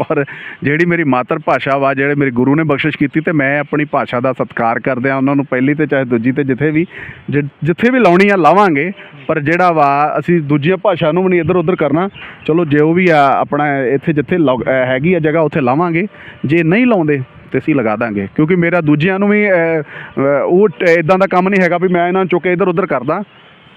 ਔਰ ਜਿਹੜੀ ਮੇਰੀ ਮਾਤਰ ਭਾਸ਼ਾ ਵਾ, ਜਿਹੜੇ ਮੇਰੇ ਗੁਰੂ ਨੇ ਬਖਸ਼ਿਸ਼ ਕੀਤੀ ਤੇ ਮੈਂ ਆਪਣੀ ਭਾਸ਼ਾ ਦਾ ਸਤਿਕਾਰ ਕਰਦਿਆਂ ਉਹਨਾਂ ਨੂੰ ਪਹਿਲੀ ਤੇ ਚਾਹੇ ਦੂਜੀ ਤੇ ਜਿੱਥੇ ਵੀ ਜਿੱਥੇ ਵੀ ਲਾਉਣੀ ਆ ਲਾਵਾਂਗੇ, ਪਰ ਜਿਹੜਾ ਵਾ, ਅਸੀਂ ਦੂਜੀਆਂ ਭਾਸ਼ਾ ਨੂੰ ਵੀ ਨਹੀਂ ਇੱਧਰ ਉੱਧਰ ਕਰਨਾ। ਚਲੋ ਜੋ ਵੀ ਆ ਆਪਣਾ ਇੱਥੇ ਜਿੱਥੇ ਲੌ- ਹੈਗੀ ਆ ਜਗ੍ਹਾ, ਉੱਥੇ ਲਾਵਾਂਗੇ। ਜੇ ਨਹੀਂ ਲਾਉਂਦੇ ਤੇ ਅਸੀਂ ਲਗਾ ਦਾਂਗੇ। ਕਿਉਂਕਿ ਮੇਰਾ ਦੂਜਿਆਂ ਨੂੰ ਵੀ ਉਹ ਇਦਾਂ ਦਾ ਕੰਮ ਨਹੀਂ ਹੈਗਾ ਵੀ ਮੈਂ ਇਹਨਾਂ ਨੂੰ ਚੁੱਕ ਕੇ ਇੱਧਰ ਉੱਧਰ ਕਰਦਾ।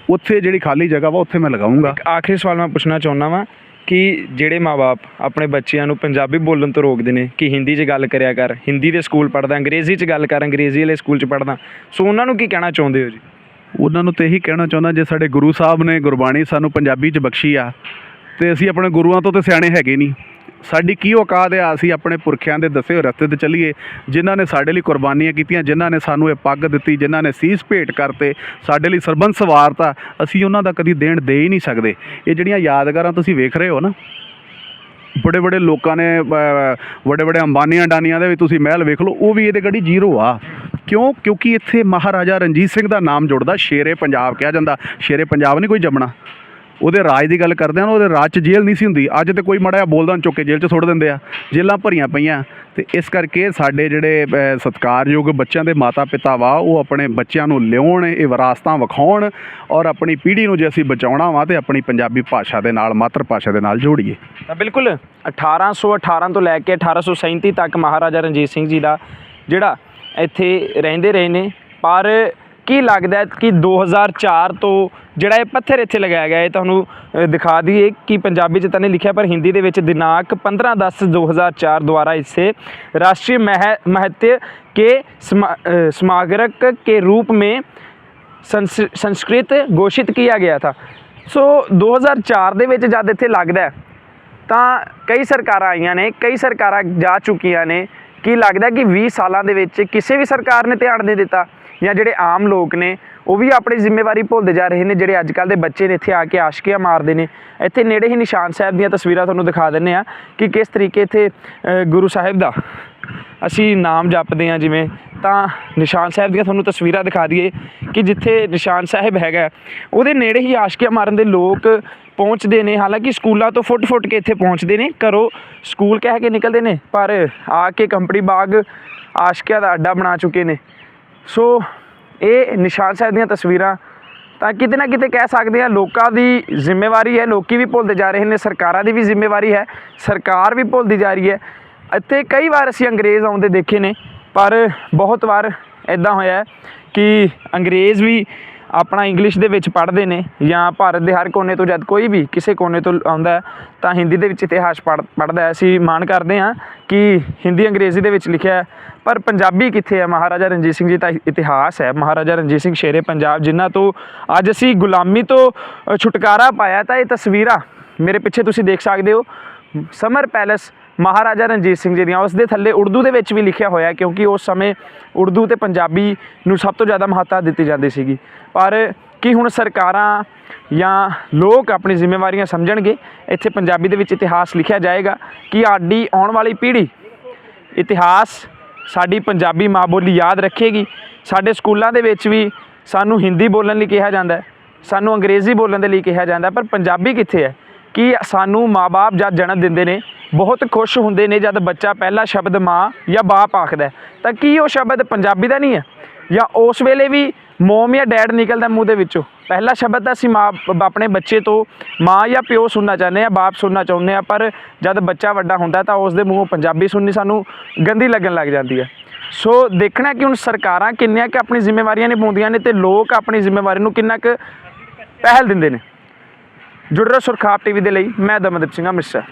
ਉੱਥੇ ਜਿਹੜੀ ਖਾਲੀ ਜਗ੍ਹਾ ਵਾ, ਉੱਥੇ ਮੈਂ ਲਗਾਉਂਗਾ। ਆਖਰੀ ਸਵਾਲ ਮੈਂ ਪੁੱਛਣਾ ਚਾਹੁੰਦਾ ਵਾਂ ਕਿ ਜਿਹੜੇ ਮਾਪੇ ਆਪਣੇ ਬੱਚਿਆਂ ਨੂੰ ਪੰਜਾਬੀ ਬੋਲਣ ਤੋਂ ਰੋਕਦੇ ਨੇ ਕਿ ਹਿੰਦੀ 'ਚ ਗੱਲ ਕਰਿਆ ਕਰ, ਹਿੰਦੀ ਦੇ ਸਕੂਲ ਪੜ੍ਹਦਾ, ਅੰਗਰੇਜ਼ੀ 'ਚ ਗੱਲ ਕਰ, ਅੰਗਰੇਜ਼ੀ ਵਾਲੇ ਸਕੂਲ 'ਚ ਪੜ੍ਹਦਾ। ਸੋ ਉਹਨਾਂ ਨੂੰ ਕੀ ਕਹਿਣਾ ਚਾਹੁੰਦੇ ਹੋ ਜੀ? ਉਹਨਾਂ ਨੂੰ ਤੇ ਇਹੀ ਕਹਿਣਾ ਚਾਹੁੰਦਾ, ਜੇ ਸਾਡੇ ਗੁਰੂ ਸਾਹਿਬ ਨੇ ਗੁਰਬਾਣੀ ਸਾਨੂੰ ਪੰਜਾਬੀ 'ਚ ਬਖਸ਼ੀ ਆ, ਤੇ ਅਸੀਂ ਆਪਣੇ ਗੁਰੂਆਂ ਤੋਂ ਤੇ ਸਿਆਣੇ ਹੈਗੇ ਨਹੀਂ। ਸਾਡੀ ਕੀ ਔਕਾਤ ਆ ਅਸੀਂ ਆਪਣੇ ਪੁਰਖਿਆਂ ਦੇ ਦੱਸੇ ਹੋਏ ਰਸਤੇ ਤੇ ਚੱਲੀਏ, ਜਿਨ੍ਹਾਂ ਨੇ ਸਾਡੇ ਲਈ ਕੁਰਬਾਨੀਆਂ ਕੀਤੀਆਂ, ਜਿਨ੍ਹਾਂ ਨੇ ਸਾਨੂੰ ਇਹ ਪੱਗ ਦਿੱਤੀ, ਜਿਨ੍ਹਾਂ ਨੇ ਸੀਸ ਭੇਟ ਕਰਤੇ, ਸਾਡੇ ਲਈ ਸਰਬੰਸ ਸਵਾਰਤਾ, ਅਸੀਂ ਉਹਨਾਂ ਦਾ ਕਦੀ ਦੇਣ ਦੇ ਹੀ ਨਹੀਂ ਸਕਦੇ। ਇਹ ਜਿਹੜੀਆਂ ਯਾਦਗਾਰਾਂ ਤੁਸੀਂ ਵੇਖ ਰਹੇ ਹੋ ਨਾ ਬੜੇ ਬੜੇ ਲੋਕਾਂ ਨੇ ਵੱਡੇ ਵੱਡੇ ਅੰਬਾਨੀਆਂ ਡਾਨੀਆਂ ਦੇ ਵੀ ਤੁਸੀਂ ਮਹਿਲ ਵੇਖ ਲਓ, ਉਹ ਵੀ ਇਹਦੇ ਗੜੀ ਜ਼ੀਰੋ ਆ। ਕਿਉਂ? ਕਿਉਂਕਿ ਇੱਥੇ ਮਹਾਰਾਜਾ ਰਣਜੀਤ ਸਿੰਘ ਦਾ ਨਾਮ ਜੁੜਦਾ, ਸ਼ੇਰੇ ਪੰਜਾਬ ਕਿਹਾ ਜਾਂਦਾ। ਸ਼ੇਰੇ ਪੰਜਾਬ ਨਹੀਂ ਕੋਈ ਜੰਮਣਾ। ਉਹਦੇ ਰਾਜ ਦੀ ਗੱਲ ਕਰਦੇ ਆ ਨਾ ਉਹਦੇ ਰਾਜ 'ਚ ਜੇਲ੍ਹ ਨਹੀਂ ਸੀ ਹੁੰਦੀ। ਅੱਜ ਤੇ ਕੋਈ ਮੜਾ ਜਿਹਾ ਬੋਲਦਾ ਨੂੰ ਚੁੱਕ ਕੇ ਜੇਲ੍ਹ 'ਚ ਸੁੱਟ ਦਿੰਦੇ ਆ। ਜੇਲ੍ਹਾਂ ਭਰੀਆਂ ਪਈਆਂ। ਤੇ ਇਸ ਕਰਕੇ ਸਾਡੇ ਜਿਹੜੇ ਅ, ਸਤਿਕਾਰਯੋਗ ਬੱਚਿਆਂ ਦੇ ਮਾਤਾ ਪਿਤਾ ਵਾ ਉਹ ਆਪਣੇ ਬੱਚਿਆਂ ਨੂੰ ਲਿਆਉਣ ਇਹ ਵਿਰਾਸਤਾਂ ਵਿਖਾਉਣ ਔਰ ਆਪਣੀ ਪੀੜ੍ਹੀ ਨੂੰ ਜੇ ਅਸੀਂ ਬਚਾਉਣਾ ਵਾ ਤੇ ਆਪਣੀ ਪੰਜਾਬੀ ਭਾਸ਼ਾ ਦੇ ਨਾਲ ਮਾਤਰ ਭਾਸ਼ਾ ਦੇ ਨਾਲ ਜੋੜੀਏ। ਤਾਂ ਬਿਲਕੁਲ 1818 ਤੋਂ ਲੈ ਕੇ 1837 ਤੱਕ ਮਹਾਰਾਜਾ ਰਣਜੀਤ ਸਿੰਘ ਜੀ ਦਾ ਜਿਹੜਾ ਇੱਥੇ ਰਹਿੰਦੇ ਰਹੇ ਨੇ। ਪਰ ਕੀ ਲੱਗਦਾ ਕਿ 2004 ਤੋਂ ਜਿਹੜਾ ਇਹ ਪੱਥਰ ਇੱਥੇ ਲਗਾਇਆ ਗਿਆ, ਇਹ ਤੁਹਾਨੂੰ ਦਿਖਾ ਦਈਏ ਕਿ ਪੰਜਾਬੀ ਚ ਤਾਂ ਨਹੀਂ ਲਿਖਿਆ, ਪਰ ਹਿੰਦੀ ਦੇ ਵਿੱਚ ਦਿਨਾਂਕ 15 10 2004 ਦੁਆਰਾ ਇਸੇ ਰਾਸ਼ਟਰੀ ਮਹੱਤਵ के ਸਮਾਗਰਕ ਕੇ ਰੂਪ में ਸੰਸਕ੍ਰਿਤ ਘੋਸ਼ਿਤ ਕੀਤਾ ਗਿਆ ਥਾ। ਸੋ 2004 ਦੇ ਵਿੱਚ ਜਦ ਇੱਥੇ ਲੱਗਦਾ ਤਾਂ ਕਈ ਸਰਕਾਰਾਂ ਆਈਆਂ ਨੇ, ਕਈ ਸਰਕਾਰਾਂ ਜਾ ਚੁੱਕੀਆਂ ਨੇ। ਕੀ ਲੱਗਦਾ ਕਿ 20 ਸਾਲਾਂ ਦੇ ਵਿੱਚ ਕਿਸੇ ਵੀ ਸਰਕਾਰ ਨੇ ਧਿਆਨ ਨਹੀਂ ਦਿੱਤਾ? ਜਾਂ ਜਿਹੜੇ ਆਮ ਲੋਕ ਨੇ, ਉਹ ਵੀ ਆਪਣੀ ਜ਼ਿੰਮੇਵਾਰੀ ਭੁੱਲਦੇ ਜਾ ਰਹੇ ਨੇ, ਜਿਹੜੇ ਅੱਜ ਕੱਲ੍ਹ ਦੇ ਬੱਚੇ ਨੇ ਇੱਥੇ ਆ ਕੇ ਆਸ਼ਕੀਆਂ ਮਾਰਦੇ ਨੇ। ਇੱਥੇ ਨੇੜੇ ਹੀ ਨਿਸ਼ਾਨ ਸਾਹਿਬ ਦੀਆਂ ਤਸਵੀਰਾਂ ਤੁਹਾਨੂੰ ਦਿਖਾ ਦਿੰਨੇ ਆ ਕਿ ਕਿਸ ਤਰੀਕੇ ਇੱਥੇ ਗੁਰੂ ਸਾਹਿਬ ਦਾ ਅਸੀਂ ਨਾਮ ਜਪਦੇ ਹਾਂ ਜਿਵੇਂ। ਤਾਂ ਨਿਸ਼ਾਨ ਸਾਹਿਬ ਦੀਆਂ ਤੁਹਾਨੂੰ ਤਸਵੀਰਾਂ ਦਿਖਾ ਦਈਏ ਕਿ ਜਿੱਥੇ ਨਿਸ਼ਾਨ ਸਾਹਿਬ ਹੈਗਾ, ਉਹਦੇ ਨੇੜੇ ਹੀ ਆਸ਼ਕੀਆਂ ਮਾਰਨ ਦੇ ਲੋਕ ਪਹੁੰਚਦੇ ਨੇ। ਹਾਲਾਂਕਿ ਸਕੂਲਾਂ ਤੋਂ ਫੁੱਟ-ਫੁੱਟ ਕੇ ਇੱਥੇ ਪਹੁੰਚਦੇ ਨੇ, ਘਰੋਂ ਸਕੂਲ ਕਹਿ ਕੇ ਨਿਕਲਦੇ ਨੇ, ਪਰ ਆ ਕੇ ਕੰਪਨੀ ਬਾਗ ਆਸ਼ਕੀਆਂ ਦਾ ਅੱਡਾ ਬਣਾ ਚੁੱਕੇ ਨੇ। ਸੋ ਇਹ ਨਿਸ਼ਾਨ ਸਾਹਿਬ ਦੀਆਂ ਤਸਵੀਰਾਂ ਤਾਂ ਕਿਤੇ ਨਾ ਕਿਤੇ ਕਹਿ ਸਕਦੇ ਆ, ਲੋਕਾਂ ਦੀ ਜ਼ਿੰਮੇਵਾਰੀ ਹੈ, ਲੋਕੀ ਵੀ ਭੁੱਲਦੇ ਜਾ ਰਹੇ ਨੇ, ਸਰਕਾਰਾਂ ਦੀ ਵੀ ਜ਼ਿੰਮੇਵਾਰੀ ਹੈ, ਸਰਕਾਰ ਵੀ ਭੁੱਲਦੀ ਜਾ ਰਹੀ ਹੈ। ਇੱਥੇ ਕਈ ਵਾਰ ਅਸੀਂ ਅੰਗਰੇਜ਼ ਆਉਂਦੇ ਦੇਖੇ ਨੇ, ਪਰ ਬਹੁਤ ਵਾਰ ਇਦਾਂ ਹੋਇਆ ਕਿ ਅੰਗਰੇਜ਼ ਵੀ ਆਪਣਾ ਇੰਗਲਿਸ਼ ਦੇ ਵਿੱਚ ਪੜ੍ਹਦੇ ਨੇ ਜਾਂ ਭਾਰਤ ਦੇ ਹਰ ਕੋਨੇ ਤੋਂ ਜਦ ਕੋਈ ਵੀ ਕਿਸੇ ਕੋਨੇ ਤੋਂ ਆਉਂਦਾ ਤਾਂ ਹਿੰਦੀ ਦੇ ਵਿੱਚ ਇਤਿਹਾਸ ਪੜ੍ਹ, ਪੜ੍ਹਦਾ ਅਸੀਂ ਮਾਣ ਕਰਦੇ ਹਾਂ ਕਿ ਹਿੰਦੀ ਅੰਗਰੇਜ਼ੀ ਦੇ ਵਿੱਚ ਲਿਖਿਆ ਪਰ ਪੰਜਾਬੀ ਕਿੱਥੇ ਹੈ? ਮਹਾਰਾਜਾ ਰਣਜੀਤ ਸਿੰਘ ਜੀ ਦਾ ਇਤਿਹਾਸ ਹੈ। ਮਹਾਰਾਜਾ ਰਣਜੀਤ ਸਿੰਘ ਸ਼ੇਰੇ ਪੰਜਾਬ, ਜਿਨ੍ਹਾਂ ਤੋਂ ਅੱਜ ਅਸੀਂ ਗੁਲਾਮੀ ਤੋਂ ਛੁਟਕਾਰਾ ਪਾਇਆ ਤਾਂ ਇਹ ਤਸਵੀਰਾਂ ਮੇਰੇ ਪਿੱਛੇ ਤੁਸੀਂ ਦੇਖ ਸਕਦੇ ਹੋ। ਸਮਰ ਪੈਲੇਸ ਮਹਾਰਾਜਾ ਰਣਜੀਤ ਸਿੰਘ ਜੀ ਦੀਆਂ। ਉਸ ਦੇ ਥੱਲੇ ਉਰਦੂ ਦੇ ਵਿੱਚ ਵੀ ਲਿਖਿਆ ਹੋਇਆ ਕਿਉਂਕਿ ਉਸ ਸਮੇਂ ਉਰਦੂ ਤੇ ਪੰਜਾਬੀ ਨੂੰ ਸਭ ਤੋਂ ਜ਼ਿਆਦਾ ਮਹੱਤਤਾ ਦਿੱਤੀ ਜਾਂਦੀ ਸੀਗੀ। ਪਰ ਕੀ ਹੁਣ ਸਰਕਾਰਾਂ ਜਾਂ ਲੋਕ ਆਪਣੀ ਜ਼ਿੰਮੇਵਾਰੀਆਂ ਸਮਝਣਗੇ? ਇੱਥੇ ਪੰਜਾਬੀ ਦੇ ਵਿੱਚ ਇਤਿਹਾਸ ਲਿਖਿਆ ਜਾਏਗਾ ਕਿ ਸਾਡੀ ਆਉਣ ਵਾਲੀ ਪੀੜ੍ਹੀ ਇਤਿਹਾਸ ਸਾਡੀ ਪੰਜਾਬੀ ਮਾਂ ਬੋਲੀ ਯਾਦ ਰੱਖੇਗੀ। ਸਾਡੇ ਸਕੂਲਾਂ ਦੇ ਵਿੱਚ ਵੀ ਸਾਨੂੰ ਹਿੰਦੀ ਬੋਲਣ ਲਈ ਕਿਹਾ ਜਾਂਦਾ ਹੈ, ਸਾਨੂੰ ਅੰਗਰੇਜ਼ੀ ਬੋਲਣ ਦੇ ਲਈ ਕਿਹਾ ਜਾਂਦਾ ਪਰ ਪੰਜਾਬੀ ਕਿੱਥੇ ਹੈ? ਕਿ ਸਾਨੂੰ ਮਾਪੇ ਜਦ ਜਨਮ ਦਿੰਦੇ ਨੇ, ਬਹੁਤ ਖੁਸ਼ ਹੁੰਦੇ ਨੇ ਜਦ ਬੱਚਾ ਪਹਿਲਾ ਸ਼ਬਦ ਮਾਂ ਜਾਂ ਬਾਪ ਆਖਦਾ ਤਾਂ ਕੀ ਉਹ ਸ਼ਬਦ ਪੰਜਾਬੀ ਦਾ ਨਹੀਂ ਹੈ? ਜਾਂ ਉਸ ਵੇਲੇ ਵੀ ਮੋਮ ਜਾਂ ਡੈਡ ਨਿਕਲਦਾ ਮੂੰਹ ਦੇ ਵਿੱਚੋਂ? ਪਹਿਲਾ ਸ਼ਬਦ ਤਾਂ ਅਸੀਂ ਮਾਂ, ਬ- ਆਪਣੇ ਬੱਚੇ ਤੋਂ ਮਾਂ ਜਾਂ ਪਿਓ ਸੁਣਨਾ ਚਾਹੁੰਦੇ ਆ ਬਾਪ ਸੁਣਨਾ ਚਾਹੁੰਦੇ ਆ ਪਰ ਜਦ ਬੱਚਾ ਵੱਡਾ ਹੁੰਦਾ ਤਾਂ ਉਸ ਦੇ ਮੂੰਹੋਂ ਪੰਜਾਬੀ ਸੁਣਨੀ ਸਾਨੂੰ ਗੰਦੀ ਲੱਗਣ ਲੱਗ ਜਾਂਦੀ ਹੈ। ਸੋ ਦੇਖਣਾ ਕਿ ਹੁਣ ਸਰਕਾਰਾਂ ਕਿੰਨੀਆਂ ਕਿ ਆਪਣੀ ਜ਼ਿੰਮੇਵਾਰੀਆਂ ਨਿਭਾਉਂਦੀਆਂ ਨੇ ਤੇ ਲੋਕ ਆਪਣੀ ਜ਼ਿੰਮੇਵਾਰੀ ਨੂੰ ਕਿੰਨਾ ਕੁ ਪਹਿਲ ਦਿੰਦੇ ਨੇ। ਜੁੜ ਰਹੋ ਸੁਰਖਾਪ ਟੀਵੀ ਦੇ ਲਈ ਮੈਂ ਦਮਨਦੀਪ ਸਿੰਘ ਅੰਮ੍ਰਿਤਸਰ।